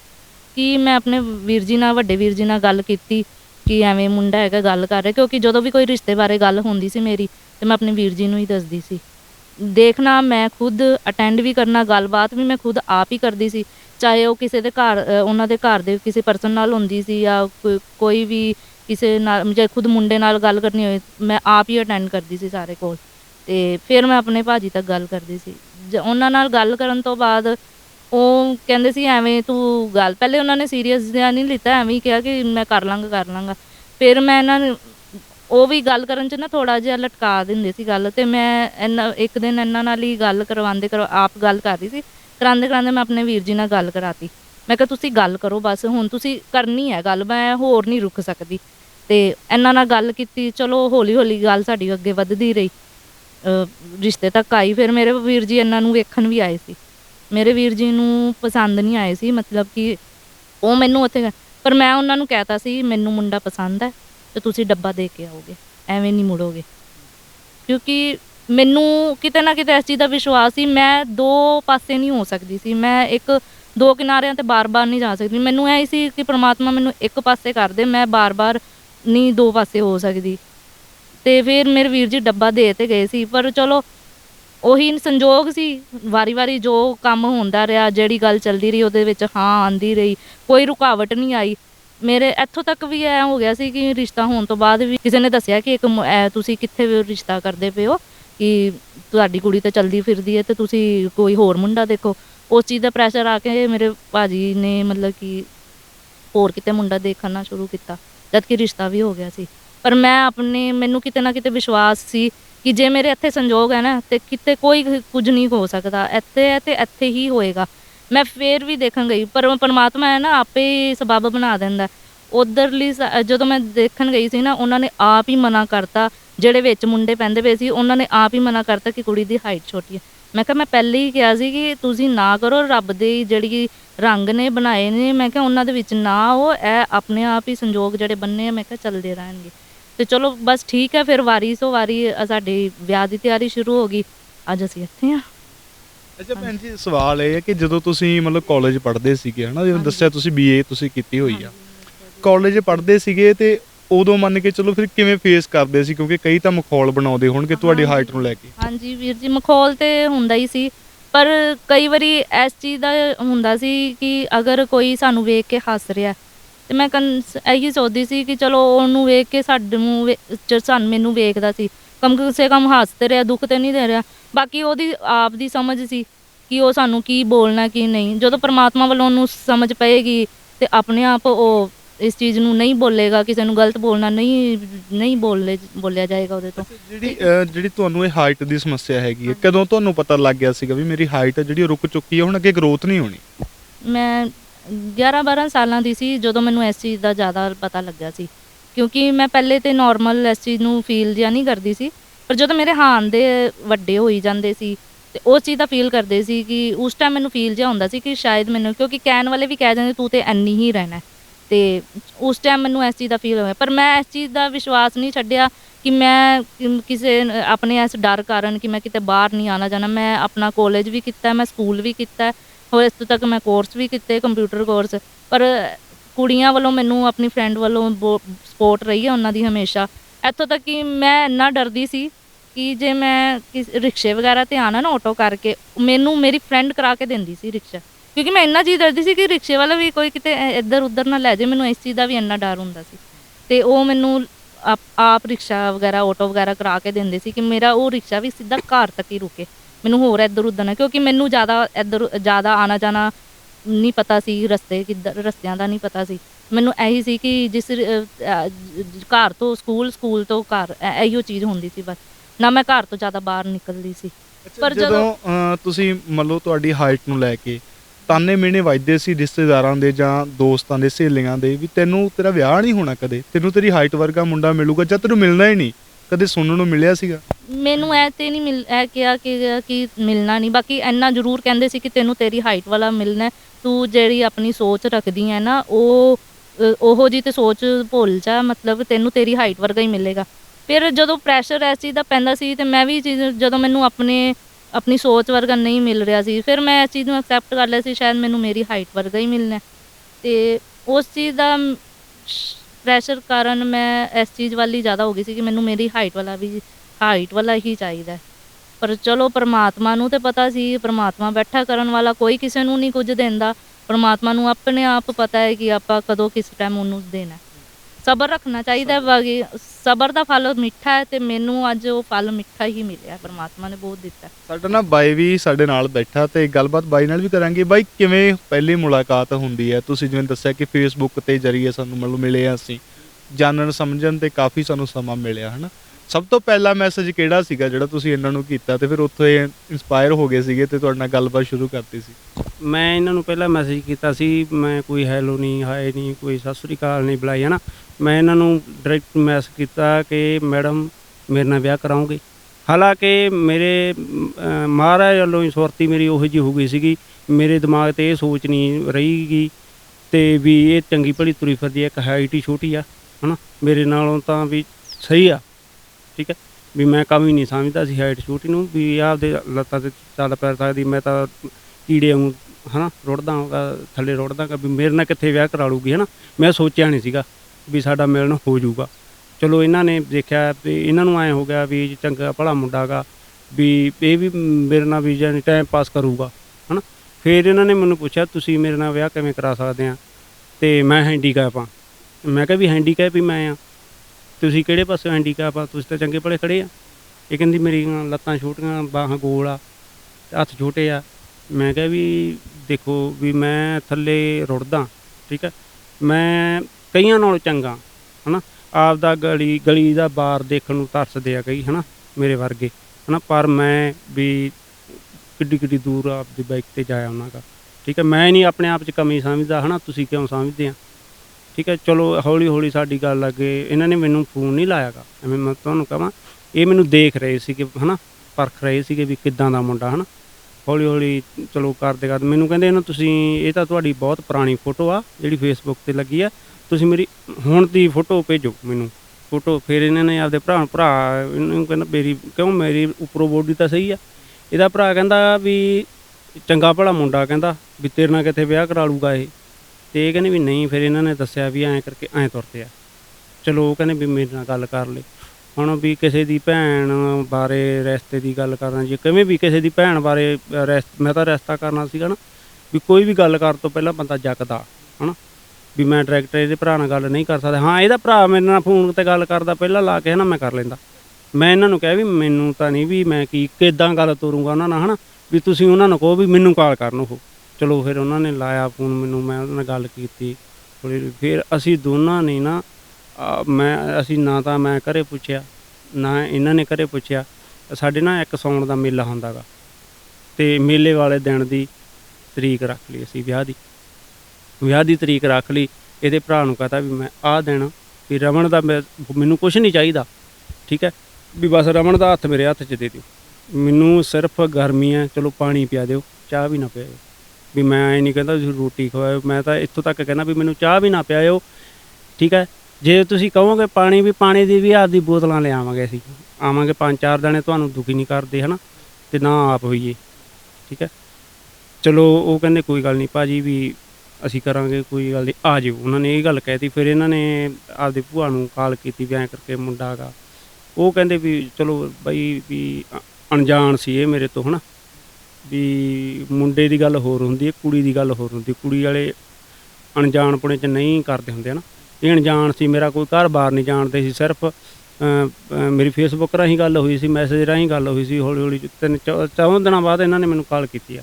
Speaker 1: ਕਿ ਮੈਂ ਆਪਣੇ ਵੀਰ ਜੀ ਨਾਲ, ਵੱਡੇ ਵੀਰ ਜੀ ਨਾਲ ਗੱਲ ਕੀਤੀ ਕਿ ਐਵੇਂ ਮੁੰਡਾ ਹੈਗਾ, ਗੱਲ ਕਰ ਰਿਹਾ, ਕਿਉਂਕਿ ਜਦੋਂ ਵੀ ਕੋਈ ਰਿਸ਼ਤੇ ਬਾਰੇ ਗੱਲ ਹੁੰਦੀ ਸੀ ਮੇਰੀ, ਤੇ ਮੈਂ ਆਪਣੇ ਵੀਰ ਜੀ ਨੂੰ ਹੀ ਦੱਸਦੀ ਸੀ। ਦੇਖਣਾ ਮੈਂ ਖੁਦ ਅਟੈਂਡ ਵੀ ਕਰਨਾ, ਗੱਲਬਾਤ ਵੀ ਮੈਂ ਖੁਦ ਆਪ ਹੀ ਕਰਦੀ ਸੀ, ਚਾਹੇ ਉਹ ਕਿਸੇ ਦੇ ਘਰ ਉਹਨਾਂ ਦੇ ਘਰ ਦੇ ਕਿਸੇ ਪਰਸਨ ਨਾਲ ਹੁੰਦੀ ਸੀ ਜਾਂ ਕੋਈ- ਕੋਈ ਵੀ ਕਿਸੇ ਨਾਲ, ਜੇ ਖੁਦ ਮੁੰਡੇ ਨਾਲ ਗੱਲ ਕਰਨੀ ਹੋਏ, ਮੈਂ ਆਪ ਹੀ ਅਟੈਂਡ ਕਰਦੀ ਸੀ ਸਾਰੇ ਕੋਲ। ਤੇ ਫਿਰ ਮੈਂ ਆਪਣੇ ਭਾਜੀ ਤੱਕ ਗੱਲ ਕਰਦੀ ਸੀ। ਉਹਨਾਂ ਨਾਲ ਗੱਲ ਕਰਨ ਤੋਂ ਬਾਅਦ ਉਹ ਕਹਿੰਦੇ ਸੀ ਐਵੇਂ ਤੂੰ ਗੱਲ, ਪਹਿਲੇ ਉਹਨਾਂ ਨੇ ਸੀਰੀਅਸ ਜਿਹਾ ਨਹੀਂ ਲਿੱਤਾ, ਐਵੇਂ ਹੀ ਕਿਹਾ ਕਿ ਮੈਂ ਕਰ ਲਾਂਗਾ ਕਰ ਲਾਂਗਾ। ਫਿਰ ਮੈਂ ਇਹਨਾਂ ਨੂੰ, ਉਹ ਵੀ ਗੱਲ ਕਰਨ ਚ ਨਾ ਥੋੜਾ ਜਿਹਾ ਲਟਕਾ ਦਿੰਦੇ ਸੀ ਗੱਲ ਤੇ ਮੈਂ ਇਹਨਾਂ, ਇੱਕ ਦਿਨ ਇਹਨਾਂ ਨਾਲ ਹੀ ਗੱਲ ਕਰਵਾਉਂਦੇ ਕਰੋ ਆਪ ਗੱਲ ਕਰ ਰਹੀ ਸੀ। ਕਰਾਉਂਦੇ ਕਰਾਂਦੇ ਮੈਂ ਆਪਣੇ ਵੀਰ ਜੀ ਨਾਲ ਗੱਲ ਕਰਾਤੀ। ਮੈਂ ਕਿਹਾ, ਤੁਸੀਂ ਗੱਲ ਕਰੋ ਬਸ, ਹੁਣ ਤੁਸੀਂ ਕਰਨੀ ਹੈ ਗੱਲ, ਮੈਂ ਹੋਰ ਨਹੀਂ ਰੁਕ ਸਕਦੀ। ਤੇ ਇਹਨਾਂ ਨਾਲ ਗੱਲ ਕੀਤੀ, ਚਲੋ ਹੌਲੀ ਹੌਲੀ ਗੱਲ ਸਾਡੀ ਅੱਗੇ ਵੱਧਦੀ ਰਹੀ। ਅਹ ਰਿਸ਼ਤੇ ਤੱਕ ਆਈ, ਫਿਰ ਮੇਰੇ ਵੀਰ ਜੀ ਇਹਨਾਂ ਨੂੰ ਵੇਖਣ ਵੀ ਆਏ ਸੀ। ਮੇਰੇ ਵੀਰ ਜੀ ਨੂੰ ਪਸੰਦ ਨਹੀਂ ਆਏ ਸੀ, ਮਤਲਬ ਕਿ ਉਹ ਮੈਨੂੰ ਉੱਥੇ ਪਰ ਮੈਂ ਉਹਨਾਂ ਨੂੰ ਕਹਿਤਾ ਸੀ, ਮੈਨੂੰ ਮੁੰਡਾ ਪਸੰਦ ਹੈ, ਤੇ ਤੁਸੀਂ ਡੱਬਾ ਦੇ ਕੇ ਆਓਗੇ, ਐਵੇਂ ਨਹੀਂ ਮੁੜੋਗੇ। ਕਿਉਂਕਿ ਮੈਨੂੰ ਕਿਤੇ ਨਾ ਕਿਤੇ ਇਸ ਚੀਜ਼ ਦਾ ਵਿਸ਼ਵਾਸ ਸੀ, ਮੈਂ ਦੋ ਪਾਸੇ ਨਹੀਂ ਹੋ ਸਕਦੀ ਸੀ, ਮੈਂ ਇੱਕ ਦੋ ਕਿਨਾਰਿਆਂ ਤੇ ਬਾਰ-ਬਾਰ ਨਹੀਂ ਜਾ ਸਕਦੀ। ਮੈਨੂੰ ਐ ਸੀ ਕਿ ਪ੍ਰਮਾਤਮਾ ਮੈਨੂੰ ਇੱਕ ਪਾਸੇ ਕਰ ਦੇ, ਮੈਂ ਬਾਰ-ਬਾਰ ਨਹੀਂ ਦੋ ਪਾਸੇ ਹੋ ਸਕਦੀ। ਤੇ ਫਿਰ ਮੇਰੇ ਵੀਰ ਜੀ ਡੱਬਾ ਦੇ ਤੇ ਗਏ ਸੀ, ਪਰ ਚਲੋ ਉਹੀ ਸੰਜੋਗ ਸੀ ਵਾਰੀ-ਵਾਰੀ ਜੋ ਕੰਮ ਹੁੰਦਾ ਰਿਹਾ, ਜਿਹੜੀ ਗੱਲ ਚੱਲਦੀ ਰਹੀ ਉਹਦੇ ਵਿੱਚ ਹਾਂ ਆਂਦੀ ਰਹੀ, ਕੋਈ ਰੁਕਾਵਟ ਨਹੀਂ ਆਈ। ਮੇਰੇ ਇੱਥੋਂ ਤੱਕ ਵੀ ਐ ਹੋ ਗਿਆ ਸੀ ਕਿ ਰਿਸ਼ਤਾ ਹੋਣ ਤੋਂ ਬਾਅਦ ਵੀ ਕਿਸੇ ਨੇ ਦੱਸਿਆ ਕਿ ਇੱਕ ਮ- ਐ ਤੁਸੀਂ ਕਿੱਥੇ ਵੀ ਰਿਸ਼ਤਾ ਕਰਦੇ ਪਏ ਹੋ, ਕਿ ਤੁਹਾਡੀ ਕੁੜੀ ਤਾਂ ਚਲਦੀ ਫਿਰਦੀ ਹੈ ਤੇ ਤੁਸੀਂ ਕੋਈ ਹੋਰ ਮੁੰਡਾ ਦੇਖੋ। ਉਸ ਚੀਜ਼ ਦਾ ਪ੍ਰੈਸ਼ਰ ਆ ਕੇ ਮੇਰੇ ਭਾਜੀ ਨੇ ਮਤਲਬ ਕਿ ਹੋਰ ਕਿਤੇ ਮੁੰਡਾ ਦੇਖਣਾ ਸ਼ੁਰੂ ਕੀਤਾ, ਜਦ ਕਿ ਰਿਸ਼ਤਾ ਵੀ ਹੋ ਗਿਆ ਸੀ। ਪਰ ਮੈਂ ਆਪਣੇ, ਮੈਨੂੰ ਕਿਤੇ ਨਾ ਕਿਤੇ ਵਿਸ਼ਵਾਸ ਸੀ ਕਿ ਜੇ ਮੇਰੇ ਇੱਥੇ ਸੰਜੋਗ ਹੈ ਨਾ, ਤੇ ਕਿਤੇ ਕੋਈ ਕੁਝ ਨਹੀਂ ਹੋ ਸਕਦਾ। ਇੱਥੇ ਹੈ ਤੇ ਇੱਥੇ ਹੀ ਹੋਏਗਾ। ਮੈਂ ਫੇਰ ਵੀ ਦੇਖਣ ਗਈ, ਪਰ ਪਰਮਾਤਮਾ ਹੈ ਨਾ, ਆਪੇ ਹੀ ਸਬਬ ਬਣਾ ਦਿੰਦਾ। ਉਧਰਲੀ ਜਦੋਂ ਮੈਂ ਦੇਖਣ ਗਈ ਸੀ ਨਾ, ਉਹਨਾਂ ਨੇ ਆਪ ਹੀ ਮਨਾ ਕਰਤਾ, ਜਿਹੜੇ ਵਿੱਚ ਮੁੰਡੇ ਪੈਂਦੇ ਪਏ ਸੀ, ਉਹਨਾਂ ਨੇ ਆਪ ਹੀ ਮਨਾ ਕਰਤਾ ਕਿ ਕੁੜੀ ਦੀ ਹਾਈਟ ਛੋਟੀ ਹੈ। ਮੈਂ ਕਿਹਾ, ਮੈਂ ਪਹਿਲੇ ਹੀ ਕਿਹਾ ਸੀ ਕਿ ਤੁਸੀਂ ਨਾ ਕਰੋ, ਰੱਬ ਦੇ ਜਿਹੜੀ ਰੰਗ ਨੇ, ਬਣਾਏ ਨੇ, ਮੈਂ ਕਿਹਾ, ਉਹਨਾਂ ਦੇ ਵਿੱਚ ਨਾ ਉਹ ਇਹ ਆਪਣੇ ਆਪ ਹੀ ਸੰਜੋਗ ਜਿਹੜੇ ਬੰਨੇ ਆ, ਮੈਂ ਕਿਹਾ, ਚੱਲਦੇ ਰਹਿਣਗੇ। ਤੇ ਚਲੋ ਬਸ ਠੀਕ ਹੈ ਫਿਰ ਵਾਰੀ ਸੋ ਵਾਰੀ ਸਾਡੀ ਵਿਆਹ ਦੀ ਤਿਆਰੀ ਸ਼ੁਰੂ ਹੋ ਗਈ। ਅੱਜ ਅਸੀਂ ਇੱਥੇ ਆ
Speaker 3: ਅੱਛਾ ਭੈਣ ਜੀ ਸਵਾਲ ਇਹ ਹੈ ਕਿ ਜਦੋਂ ਤੁਸੀਂ ਮਤਲਬ ਕਾਲਜ ਪੜ੍ਹਦੇ ਸੀਗੇ ਹਨਾ ਜਿਵੇਂ ਦੱਸਿਆ ਤੁਸੀਂ ਬੀਏ ਤੁਸੀਂ ਕੀਤੀ ਹੋਈ ਆ। ਕਾਲਜ ਪੜ੍ਹਦੇ ਸੀਗੇ ਤੇ ਉਦੋਂ ਮੰਨ ਕੇ ਚਲੋ ਫਿਰ ਕਿਵੇਂ ਫੇਸ ਕਰਦੇ ਸੀ? ਕਿਉਂਕਿ ਕਈ ਤਾਂ ਮਖੌਲ ਬਣਾਉਂਦੇ ਹੋਣਗੇ ਤੁਹਾਡੀ ਹਾਈਟ ਨੂੰ ਲੈ ਕੇ।
Speaker 1: ਹਾਂਜੀ ਵੀਰ ਜੀ ਮਖੌਲ ਤੇ ਹੁੰਦਾ ਹੀ ਸੀ। ਪਰ ਕਈ ਵਾਰੀ ਇਸ ਚੀਜ਼ ਦਾ ਹੁੰਦਾ ਸੀ ਕਿ ਅਗਰ ਕੋਈ ਸਾਨੂੰ ਵੇਖ ਕੇ ਹੱਸ ਰਿਹਾ ਤੇ ਮੈਂ ਕਨ ਇਹੀ ਸੋਚਦੀ ਸੀ ਕਿ ਚਲੋ ਉਹਨੂੰ ਵੇਖ ਕੇ ਸਾਨੂੰ ਵੇ- ਸਾਨੂੰ ਮੈਨੂੰ ਵੇਖਦਾ ਸੀ ਕਮ ਸੇ ਕਮ ਹੱਸ ਤੇ ਰਿਹਾ ਦੁੱਖ ਤੇ ਨਹੀਂ ਦੇ ਰਿਹਾ। ਬਾਕੀ ਉਹਦੀ ਆਪ ਦੀ ਸਮਝ ਸੀ ਕਿ ਉਹ ਸਾਨੂੰ ਕੀ ਬੋਲਣਾ ਕੀ ਨਹੀਂ। ਜਦੋਂ ਪ੍ਰਮਾਤਮਾ ਵੱਲੋਂ ਉਹਨੂੰ ਸਮਝ ਪਏਗੀ ਤੇ ਆਪਣੇ ਆਪ ਉਹ ਇਸ ਚੀਜ਼ ਨੂੰ ਨਹੀਂ ਬੋਲੇਗਾ ਕਿਸੇ ਨੂੰ ਗਲਤ ਬੋਲਣਾ ਨਹੀਂ ਨਹੀਂ ਬੋਲੇ ਬੋਲਿਆ ਜਾਏਗਾ ਉਹਦੇ ਤੋਂ।
Speaker 3: ਜਿਹੜੀ ਅਹ, ਜਿਹੜੀ ਤੁਹਾਨੂੰ ਇਹ ਹਾਈਟ ਦੀ ਸਮੱਸਿਆ ਹੈਗੀ ਹੈ ਕਦੋਂ ਤੁਹਾਨੂੰ ਪਤਾ ਲੱਗ ਗਿਆ ਸੀਗਾ ਵੀ ਮੇਰੀ ਹਾਈਟ ਜਿਹੜੀ ਰੁਕ ਚੁੱਕੀ ਹੈ ਹੁਣ ਅੱਗੇ ਗਰੋਥ ਨਹੀਂ ਹੋਣੀ?
Speaker 1: ਮੈਂ 11 12 ਸਾਲਾਂ ਦੀ ਸੀ, ਜਦੋਂ ਮੈਨੂੰ ਇਸ ਚੀਜ਼ ਦਾ ਜ਼ਿਆਦਾ ਪਤਾ ਲੱਗਿਆ ਸੀ। ਕਿਉਂਕਿ ਮੈਂ ਪਹਿਲੇ ਤੇ ਨਾਰਮਲ ਇਸ ਚੀਜ਼ ਨੂੰ ਫੀਲ ਜਿਆ ਨਹੀਂ ਕਰਦੀ ਸੀ, ਪਰ ਜਦੋਂ ਮੇਰੇ ਹਾਨ ਦੇ ਵੱਡੇ ਹੋਈ ਜਾਂਦੇ ਸੀ ਤੇ ਉਸ ਚੀਜ਼ ਦਾ ਫੀਲ ਕਰਦੇ ਸੀ ਕਿ ਉਸ ਟਾਈਮ ਮੈਨੂੰ ਫੀਲ ਜਿਹਾ ਹੁੰਦਾ ਸੀ ਕਿ ਸ਼ਾਇਦ ਮੈਨੂੰ, ਕਿਉਂਕਿ ਕਹਿਣ ਵਾਲੇ ਵੀ ਕਹਿ ਜਾਂਦੇ, ਤੂੰ ਤੇ ਐਨੀ ਹੀ ਰਹਿਣਾ ਹੈ। ਤੇ ਉਸ ਟਾਈਮ ਮੈਨੂੰ ਇਸ ਚੀਜ਼ ਦਾ ਫੀਲ ਹੋਇਆ। ਪਰ ਮੈਂ ਇਸ ਚੀਜ਼ ਦਾ ਵਿਸ਼ਵਾਸ ਨਹੀਂ ਛੱਡਿਆ ਕਿ ਮੈਂ ਕਿਸੇ ਆਪਣੇ ਇਸ ਡਰ ਕਾਰਨ ਕਿ ਮੈਂ ਕਿਤੇ ਬਾਹਰ ਨਹੀਂ ਆਣਾ ਜਾਣਾ ਮੈਂ ਆਪਣਾ ਕਾਲਜ ਵੀ ਕੀਤਾ, ਮੈਂ ਸਕੂਲ ਵੀ ਕੀਤਾ। ਹੋਰ ਇਸ ਤੋਂ ਤੱਕ ਮੈਂ ਕੋਰਸ ਵੀ ਕੀਤੇ ਕੰਪਿਊਟਰ ਕੋਰਸ ਪਰ ਕੁੜੀਆਂ ਵੱਲੋਂ ਮੈਨੂੰ, ਆਪਣੀ ਫਰੈਂਡ ਵੱਲੋਂ ਸਪੋਰਟ ਰਹੀ ਹੈ ਉਹਨਾਂ ਦੀ ਹਮੇਸ਼ਾ। ਇੱਥੋਂ ਤੱਕ ਕਿ ਮੈਂ ਇੰਨਾ ਡਰਦੀ ਸੀ ਕਿ ਜੇ ਮੈਂ ਕਿਸ, ਰਿਕਸ਼ੇ ਵਗੈਰਾ ਤੇ ਆਣਾ ਨਾ ਆਟੋ ਕਰਕੇ, ਮੈਨੂੰ ਮੇਰੀ ਫਰੈਂਡ ਕਰਾ ਕੇ ਦਿੰਦੀ ਸੀ ਰਿਕਸ਼ਾ। ਕਿਉਂਕਿ ਮੈਂ ਇੰਨਾ ਚੀਜ਼ ਡਰਦੀ ਸੀ ਕਿ ਰਿਕਸ਼ੇ ਵਾਲਾ ਵੀ ਕੋਈ ਕਿਤੇ ਇੱਧਰ ਉੱਧਰ ਨਾ ਲੈ ਜਾਏ, ਮੈਨੂੰ ਇਸ ਚੀਜ਼ ਦਾ ਵੀ ਇੰਨਾ ਡਰ ਹੁੰਦਾ ਸੀ। ਤੇ ਉਹ ਮੈਨੂੰ ਆਪ ਆਪ ਰਿਕਸ਼ਾ ਵਗੈਰਾ ਆਟੋ ਵਗੈਰਾ ਕਰਾ ਕੇ ਦਿੰਦੇ ਸੀ ਕਿ ਮੇਰਾ ਉਹ ਰਿਕਸ਼ਾ ਵੀ ਸਿੱਧਾ ਘਰ ਤੱਕ ਹੀ ਰੁਕੇ। ਮੈਨੂੰ ਹੋਰ ਇੱਧਰ ਉੱਧਰ ਨਾ ਕਿਉਂਕਿ ਮੈਨੂੰ ਜ਼ਿਆਦਾ ਇੱਧਰ ਜ਼ਿਆਦਾ ਆਣਾ ਜਾਣਾ ਨਹੀਂ ਪਤਾ ਸੀ ਰਸਤੇ ਕਿੱਧਰ ਰਸਤਿਆਂ ਦਾ ਨਹੀਂ ਪਤਾ ਸੀ। ਮੈਨੂੰ ਇਹੀ ਸੀ ਕਿ ਜਿਸ ਘਰ ਤੋਂ ਸਕੂਲ ਸਕੂਲ ਤੋਂ ਘਰ ਇਹ- ਚੀਜ਼ ਹੁੰਦੀ ਸੀ ਬਸ। ਨਾ ਮੈਂ ਘਰ ਤੋਂ ਜ਼ਿਆਦਾ ਬਾਹਰ ਨਿਕਲਦੀ ਸੀ। ਪਰ ਜਦੋਂ-
Speaker 3: ਤੁਸੀਂ ਮੰਨ ਲਓ ਤੁਹਾਡੀ ਹਾਈਟ ਨੂੰ ਲੈ ਕੇ ਤਾਨੇ ਮੀਣੇ ਵੱਜਦੇ ਸੀ ਰਿਸ਼ਤੇਦਾਰਾਂ ਦੇ ਜਾਂ ਦੋਸਤਾਂ ਦੇ ਸਹੇਲੀਆਂ ਦੇ ਵੀ ਤੈਨੂੰ ਤੇਰਾ ਵਿਆਹ ਨਹੀਂ ਹੋਣਾ ਕਦੇ ਤੈਨੂੰ ਤੇਰੀ ਹਾਈਟ ਵਰਗਾ ਮੁੰਡਾ ਮਿਲੂਗਾ ਜਾਂ ਤੈਨੂੰ ਮਿਲਣਾ ਹੀ ਨਹੀਂ। ਕਦੇ ਸੁਣਨ ਨੂੰ ਮਿਲਿਆ ਸੀਗਾ?
Speaker 1: ਮੈਨੂੰ ਐ ਤੇ ਨਹੀਂ ਮਿਲ ਐ ਕਿਹਾ ਕਿ ਕਿ ਮਿਲਣਾ ਨਹੀਂ, ਬਾਕੀ ਇੰਨਾ ਜ਼ਰੂਰ ਕਹਿੰਦੇ ਸੀ ਕਿ ਤੈਨੂੰ ਤੇਰੀ ਹਾਈਟ ਵਾਲਾ ਮਿਲਣਾ ਤੂੰ ਜਿਹੜੀ ਆਪਣੀ ਸੋਚ ਰੱਖਦੀ ਹੈ ਨਾ, ਉਹ ਉਹੋ ਜੀ ਤੇ ਸੋਚ ਭੁੱਲ ਜਾ, ਮਤਲਬ ਤੈਨੂੰ ਤੇਰੀ ਹਾਈਟ ਵਰਗਾ ਹੀ ਮਿਲੇਗਾ। ਫਿਰ ਜਦੋਂ ਪ੍ਰੈਸ਼ਰ ਐਸ ਚੀਜ਼ ਦਾ ਪੈਂਦਾ ਸੀ ਤੇ ਮੈਂ ਵੀ ਜਦੋਂ ਮੈਨੂੰ ਆਪਣੇ, ਆਪਣੀ ਸੋਚ ਵਰਗਾ ਨਹੀਂ ਮਿਲ ਰਿਹਾ ਸੀ, ਫਿਰ ਮੈਂ ਇਸ ਚੀਜ਼ ਨੂੰ ਐਕਸੈਪਟ ਕਰ ਲਿਆ ਸੀ, ਸ਼ਾਇਦ ਮੈਨੂੰ ਮੇਰੀ ਹਾਈਟ ਵਰਗਾ ਹੀ ਮਿਲਣਾ ਤੇ ਉਸ ਚੀਜ਼ ਦਾ ਪ੍ਰੈਸ਼ਰ ਕਾਰਨ ਮੈਂ ਇਸ ਚੀਜ਼ ਵੱਲ ਹੀ ਜ਼ਿਆਦਾ ਹੋ ਗਈ ਸੀ ਕਿ ਮੈਨੂੰ ਮੇਰੀ ਹਾਈਟ ਵਾਲਾ ਵੀ ਹਾਈਟ ਵਾਲਾ ਹੀ ਚਾਹੀਦਾ ਪਰ ਚਲੋ ਪ੍ਰਮਾਤਮਾ ਨੂੰ ਤੇ ਪਤਾ ਸੀ, ਪ੍ਰਮਾਤਮਾ ਬੈਠਾ ਕਰਨ ਵਾਲਾ ਕੋਈ ਕਿਸੇ ਨੂੰ ਨਹੀਂ ਕੁਝ ਦਿੰਦਾ। ਪ੍ਰਮਾਤਮਾ ਨੂੰ ਆਪਣੇ ਆਪ ਪਤਾ ਹੈ ਕਿ ਆਪਾਂ ਕਦੋਂ ਕਿਸ ਟਾਈਮ ਉਹਨੂੰ ਦੇਣਾ ਸਬਰ ਰੱਖਣਾ ਚਾਹੀਦਾ ਬਾਕੀ ਸਬਰ ਦਾ ਫਲ ਮਿੱਠਾ ਹੈ ਤੇ ਮੈਨੂੰ ਅੱਜ ਉਹ ਫਲ ਮਿੱਠਾ ਹੀ ਮਿਲਿਆ, ਪ੍ਰਮਾਤਮਾ ਨੇ ਬਹੁਤ ਦਿੱਤਾ।
Speaker 3: ਸਾਡਾ ਨਾ ਬਾਈ ਵੀ ਸਾਡੇ ਨਾਲ ਬੈਠਾ ਤੇ ਗੱਲਬਾਤ ਬਾਈ ਨਾਲ ਵੀ ਕਰਾਂਗੇ। ਬਾਈ, ਕਿਵੇਂ ਪਹਿਲੀ ਮੁਲਾਕਾਤ ਹੁੰਦੀ ਹੈ? ਤੁਸੀਂ ਜਿਵੇਂ ਦੱਸਿਆ ਕਿ ਫੇਸਬੁੱਕ ਤੇ ਜਰੀਏ ਸਾਨੂੰ ਮਤਲਬ ਮਿਲੇ ਅਸੀਂ। ਜਾਣਨ ਸਮਝਣ ਤੇ ਕਾਫੀ ਸਾਨੂੰ ਸਮਾਂ ਮਿਲਿਆ, ਹਨਾ? ਸਭ ਤੋਂ ਪਹਿਲਾ ਮੈਸੇਜ ਕਿਹੜਾ ਸੀਗਾ ਜਿਹੜਾ ਤੁਸੀਂ ਇਹਨਾਂ ਨੂੰ ਕੀਤਾ ਤੇ ਫਿਰ ਉੱਥੇ ਇਨਸਪਾਇਰ ਹੋ ਗਏ ਸੀਗੇ ਤੇ ਤੁਹਾਡੇ ਨਾਲ ਗੱਲਬਾਤ ਸ਼ੁਰੂ ਕਰਤੀ ਸੀ?
Speaker 2: ਮੈਂ ਇਹਨਾਂ ਨੂੰ ਪਹਿਲਾਂ ਮੈਸੇਜ ਕੀਤਾ ਸੀ, ਮੈਂ ਕੋਈ ਹੈਲੋ ਨਹੀਂ ਹਾਏ ਨਹੀਂ, ਕੋਈ ਸਤਿ ਸ੍ਰੀ ਅਕਾਲ ਨਹੀਂ ਬੁਲਾਈ ਹੈ ਨਾ ਮੈਂ ਇਹਨਾਂ ਨੂੰ ਡਾਇਰੈਕਟ ਮੈਸੇਜ ਕੀਤਾ ਕਿ ਮੈਡਮ ਮੇਰੇ ਨਾਲ ਵਿਆਹ ਕਰਾਉਂਗੇ ਹਾਲਾਂਕਿ ਮੇਰੇ ਮਹਾਰਾਜ ਵੱਲੋਂ ਹੀ ਸੁਰਤੀ ਮੇਰੀ ਉਹੋ ਜਿਹੀ ਹੋ ਗਈ ਸੀਗੀ। ਮੇਰੇ ਦਿਮਾਗ ਤੇ ਇਹ ਸੋਚ ਨਹੀਂ ਰਹੀਗੀ ਤੇ ਵੀ ਇਹ ਚੰਗੀ ਭਲੀ ਤੁਰੀ ਫਿਰਦੀ ਹੈ, ਇੱਕ ਹਾਈਟ ਹੀ ਛੋਟੀ ਆ, ਹਨਾ? ਮੇਰੇ ਨਾਲੋਂ ਤਾਂ ਵੀ ਸਹੀ ਆ। ਠੀਕ ਹੈ? ਵੀ ਮੈਂ ਕਮੀ ਨਹੀਂ ਸਮਝਦਾ ਸੀ ਹਾਈਟ ਛੋਟੀ ਨੂੰ, ਵੀ ਆਪਦੇ ਲੱਤਾਂ ਤੇ ਚੱਲ ਪੈ ਸਕਦੀ, ਮੈਂ ਤਾਂ ਕੀੜੇ ਵਾਂਗੂ, ਹਨਾ, ਰੁੜਦਾ ਹਾਂ ਥੱਲੇ ਰੁੜਦਾ ਗਾ ਵੀ ਮੇਰੇ ਨਾਲ ਕਿੱਥੇ ਵਿਆਹ ਕਰਾ ਲੂਗੀ, ਹਨਾ? ਮੈਂ ਸੋਚਿਆ ਨਹੀਂ ਸੀਗਾ ਵੀ ਸਾਡਾ ਮਿਲਣ ਹੋ ਜਾਊਗਾ। ਚਲੋ ਇਹਨਾਂ ਨੇ ਦੇਖਿਆ ਤੇ ਇਹਨਾਂ ਨੂੰ ਐ ਹੋ ਗਿਆ ਵੀ ਚੰਗਾ ਭਲਾ ਮੁੰਡਾ ਗਾ, ਵੀ ਇਹ ਵੀ ਮੇਰੇ ਨਾਲ ਵੀ ਜਾਨੀ ਟਾਈਮ ਪਾਸ ਕਰੂਗਾ, ਹਨਾ? ਫਿਰ ਇਹਨਾਂ ਨੇ ਮੈਨੂੰ ਪੁੱਛਿਆ, ਤੁਸੀਂ ਮੇਰੇ ਨਾਲ ਵਿਆਹ ਕਿਵੇਂ ਕਰਾ ਸਕਦੇ ਆ? ਤੇ ਮੈਂ ਹੈਂਡੀਕੈਪ ਆ। ਮੈਂ ਕਿਹਾ ਵੀ ਹੈਂਡੀਕੈਪ ਹੀ ਮੈਂ ਆ। ਤੁਸੀਂ ਕਿਹੜੇ ਪਾਸੇ ਹੈਂਡੀਕੈਪ ਆ? ਤੁਸੀਂ ਤਾਂ ਚੰਗੇ ਭਲੇ ਖੜੇ ਆ। ਇਹ ਕਹਿੰਦੀ ਮੇਰੀਆਂ ਲੱਤਾਂ ਛੋਟੀਆਂ, ਬਾਹਾਂ ਗੋਲ ਆ ਤੇ ਹੱਥ ਛੋਟੇ ਆ। ਮੈਂ ਕਿਹਾ ਵੀ ਦੇਖੋ ਵੀ ਮੈਂ ਥੱਲੇ ਰੁੜਦਾ, ਠੀਕ ਹੈ ਮੈਂ ਕਈਆਂ ਨਾਲੋਂ ਚੰਗਾ, ਹਨਾ? ਆਪਦਾ ਗਲੀ ਗਲੀ ਦਾ ਬਾਰ ਦੇਖਣ ਨੂੰ ਤਰਸਦੇ ਆ ਕਈ, ਹਨਾ? ਮੇਰੇ ਵਰਗੇ, ਹਨਾ? ਪਰ ਮੈਂ ਵੀ ਕਿੱਡੀ ਕਿੱਡੀ ਦੂਰ ਆਪ ਦੀ ਬਾਈਕ ਤੇ ਜਾਇਆ ਉਹਨਾਂ ਦਾ, ਠੀਕ ਹੈ ਮੈਂ ਨਹੀਂ ਆਪਣੇ ਆਪ 'ਚ ਕਮੀ ਸਮਝਦਾ, ਹਨਾ? ਤੁਸੀਂ ਕਿਉਂ ਸਮਝਦੇ ਆ? ਠੀਕ ਹੈ, ਚਲੋ ਹੌਲੀ ਹੌਲੀ ਸਾਡੀ ਗੱਲ ਅੱਗੇ, ਇਹਨਾਂ ਨੇ ਮੈਨੂੰ ਫੋਨ ਨਹੀਂ ਲਾਇਆਗਾ। ਐਵੇਂ ਮੈਂ ਤੁਹਾਨੂੰ ਕਹਾਂ, ਇਹ ਮੈਨੂੰ ਦੇਖ ਰਹੇ ਸੀਗੇ, ਹਨਾ, ਪਰਖ ਰਹੇ ਸੀਗੇ ਵੀ ਕਿੱਦਾਂ ਦਾ ਮੁੰਡਾ, ਹਨਾ। ਹੌਲੀ ਹੌਲੀ, ਚਲੋ ਕਰਦੇ ਕਰਦੇ ਮੈਨੂੰ ਕਹਿੰਦੇ ਇਹਨੂੰ ਤੁਸੀਂ, ਇਹ ਤਾਂ ਤੁਹਾਡੀ ਬਹੁਤ ਪੁਰਾਣੀ ਫੋਟੋ ਆ, ਜਿਹੜੀ ਫੇਸਬੁੱਕ ਤੇ ਲੱਗੀ ਆ, ਤੁਸੀਂ ਮੇਰੀ ਹੁਣ ਦੀ ਫੋਟੋ ਭੇਜੋ ਮੈਨੂੰ। ਫੋਟੋ ਫਿਰ ਇਹਨਾਂ ਨੇ ਆਪਦੇ ਭਰਾ ਭਰਾ, ਇਹਨੂੰ ਕਹਿੰਦਾ ਮੇਰੀ, ਕਿਉਂ ਮੇਰੀ ਉੱਪਰੋਂ ਬੋਡੀ ਤਾਂ ਸਹੀ ਆ। ਇਹਦਾ ਭਰਾ ਕਹਿੰਦਾ ਵੀ ਚੰਗਾ ਭਲਾ ਮੁੰਡਾ ਕਹਿੰਦਾ, ਵੀ ਤੇਰੇ ਨਾਲ ਕਿੱਥੇ ਵਿਆਹ ਕਰਾ ਲੂਗਾ ਇਹ। ਤੇ ਇਹ ਕਹਿੰਦੇ ਵੀ ਨਹੀਂ, ਫਿਰ ਇਹਨਾਂ ਨੇ ਦੱਸਿਆ ਵੀ ਐਂ ਕਰਕੇ ਐਂ ਤੁਰਦੇ ਆ। ਚਲੋ ਉਹ ਕਹਿੰਦੇ ਵੀ ਮੇਰੇ ਨਾਲ ਗੱਲ ਕਰ ਲੈ। ਹੁਣ ਵੀ ਕਿਸੇ ਦੀ ਭੈਣ ਬਾਰੇ ਰਿਸ਼ਤੇ ਦੀ ਗੱਲ ਕਰਨਾ, ਜੇ ਕਿਵੇਂ ਵੀ ਕਿਸੇ ਦੀ ਭੈਣ ਬਾਰੇ ਰਿਸ਼ਤ ਮੈਂ ਤਾਂ ਰਿਸ਼ਤਾ ਕਰਨਾ ਸੀਗਾ ਨਾ, ਵੀ ਕੋਈ ਵੀ ਗੱਲ ਕਰਨ ਤੋਂ ਪਹਿਲਾਂ ਬੰਦਾ ਜੱਕਦਾ ਹਨਾ? ਵੀ ਮੈਂ ਡਾਇਰੈਕਟਰ ਇਹਦੇ ਭਰਾ ਨਾਲ ਗੱਲ ਨਹੀਂ ਕਰ ਸਕਦਾ। ਹਾਂ, ਇਹਦਾ ਭਰਾ ਮੇਰੇ ਨਾਲ ਫੋਨ ਤੇ ਗੱਲ ਕਰਦਾ, ਪਹਿਲਾਂ ਲਾ ਕੇ ਹਨਾ ਮੈਂ ਕਰ ਲੈਂਦਾ। ਮੈਂ ਇਹਨਾਂ ਨੂੰ ਕਿਹਾ ਵੀ ਮੈਨੂੰ ਤਾਂ ਨਹੀਂ ਵੀ ਮੈਂ ਕੀ, ਕਿਦਾਂ ਗੱਲ ਤੋਰੂੰਗਾ ਉਹਨਾਂ ਨਾਲ, ਹਨਾ? ਵੀ ਤੁਸੀਂ ਉਹਨਾਂ ਨੂੰ ਕਹੋ ਵੀ ਮੈਨੂੰ ਕਾਲ ਕਰਨ ਉਹ। ਚਲੋ ਫਿਰ ਉਹਨਾਂ ਨੇ ਲਾਇਆ ਫੋਨ ਮੈਨੂੰ, ਮੈਂ ਉਹਨਾਂ ਨਾਲ ਗੱਲ ਕੀਤੀ। ਥੋੜ੍ਹੀ ਫਿਰ ਅਸੀਂ ਦੋਨਾਂ ਨੇ ਨਾ ਮੈਂ, ਅਸੀਂ ਨਾ ਤਾਂ ਮੈਂ ਘਰੇ ਪੁੱਛਿਆ, ਨਾ ਇਹਨਾਂ ਨੇ ਘਰੇ ਪੁੱਛਿਆ। ਸਾਡੇ ਨਾ ਇੱਕ ਸੌਣ ਦਾ ਮੇਲਾ ਹੁੰਦਾਗਾ। ਤੇ ਮੇਲੇ ਵਾਲੇ ਦਿਨ ਦੀ ਤਰੀਕ ਰੱਖ ਲਈ ਅਸੀਂ ਵਿਆਹ ਦੀ। ਵਿਆਹ ਦੀ ਤਰੀਕ ਰੱਖ ਲਈ, ਇਹਦੇ ਭਰਾ ਨੂੰ ਕਹਤਾ ਵੀ ਮੈਂ ਆਹ ਦੇਣਾ ਵੀ ਰਮਣ ਦਾ ਮੈਂ- ਮੈਨੂੰ ਕੁਝ ਨਹੀਂ ਚਾਹੀਦਾ, ਠੀਕ ਹੈ? ਵੀ ਬਸ ਰਮਣ ਦਾ ਹੱਥ ਮੇਰੇ ਹੱਥ 'ਚ ਦੇ ਦਿਓ। ਮੈਨੂੰ ਸਿਰਫ ਗਰਮੀ ਹੈ, ਚਲੋ ਪਾਣੀ ਪਿਆ ਦਿਓ, ਚਾਹ ਵੀ ਨਾ ਪਿਆ ਪਿਆਇਓ। ਵੀ ਮੈਂ ਐ ਨਹੀਂ ਕਹਿੰਦਾ ਤੁਸੀਂ ਰੋਟੀ ਖਵਾਇਓ, ਮੈਂ ਤਾਂ ਇੱਥੋਂ ਤੱਕ ਕਹਿੰਦਾ ਵੀ ਮੈਨੂੰ ਚਾਹ ਵੀ ਨਾ ਪਿਆਇਓ, ਠੀਕ ਹੈ? ਜੇ ਤੁਸੀਂ ਕਹੋਗੇ ਪਾਣੀ ਵੀ ਪਾਣੀ ਦੀ ਵੀ ਆਪਦੀ ਬੋਤਲਾਂ ਲੈ ਆਵਾਂਗੇ ਅਸੀਂ, ਆਵਾਂਗੇ ਪੰਜ ਚਾਰ ਦਿਨੇ ਤੁਹਾਨੂੰ ਦੁਖੀ ਨਹੀਂ ਕਰਦੇ, ਹਨਾ? ਤੇ ਨਾ ਆਪ ਹੋਈਏ, ਠੀਕ ਹੈ? ਚਲੋ, ਉਹ ਕਹਿੰਦੇ ਕੋਈ ਗੱਲ ਨਹੀਂ, ਭਾਜੀ ਵੀ ਅਸੀਂ ਕਰਾਂਗੇ, ਕੋਈ ਗੱਲ ਨਹੀਂ, ਆ ਜਿਓ ਉਹਨਾਂ ਨੇ ਇਹ ਗੱਲ ਕਹਿਤੀ, ਫਿਰ ਇਹਨਾਂ ਨੇ ਆਪਦੀ ਭੂਆ ਨੂੰ ਕਾਲ ਕੀਤੀ ਵੀ ਐਂ ਕਰਕੇ ਮੁੰਡਾ ਹੈਗਾ। ਉਹ ਕਹਿੰਦੇ ਵੀ ਚਲੋ ਬਾਈ ਵੀ ਅਣਜਾਣ ਸੀ ਇਹ ਮੇਰੇ ਤੋਂ, ਹਨਾ? ਵੀ ਮੁੰਡੇ ਦੀ ਗੱਲ ਹੋਰ ਹੁੰਦੀ ਹੈ, ਕੁੜੀ ਦੀ ਗੱਲ ਹੋਰ ਹੁੰਦੀ ਕੁੜੀ ਵਾਲੇ ਅਣਜਾਣਪੁਣੇ ਚ ਨਹੀਂ ਕਰਦੇ ਹੁੰਦੇ ਹਨ। ਇਹ ਅਣਜਾਣ ਸੀ, ਮੇਰਾ ਕੋਈ ਘਰ-ਬਾਰ ਨਹੀਂ ਜਾਣਦੇ ਸੀ, ਸਿਰਫ ਮੇਰੀ ਫੇਸਬੁੱਕ ਰਾਹੀਂ ਗੱਲ ਹੋਈ ਸੀ ਮੈਸੇਜ ਰਾਹੀਂ ਗੱਲ ਹੋਈ ਸੀ, ਹੌਲੀ ਹੌਲੀ ਤਿੰਨ ਚੌ- ਚੌਂ ਦਿਨਾਂ ਬਾਅਦ ਇਹਨਾਂ ਨੇ ਮੈਨੂੰ ਕਾਲ ਕੀਤੀ ਆ।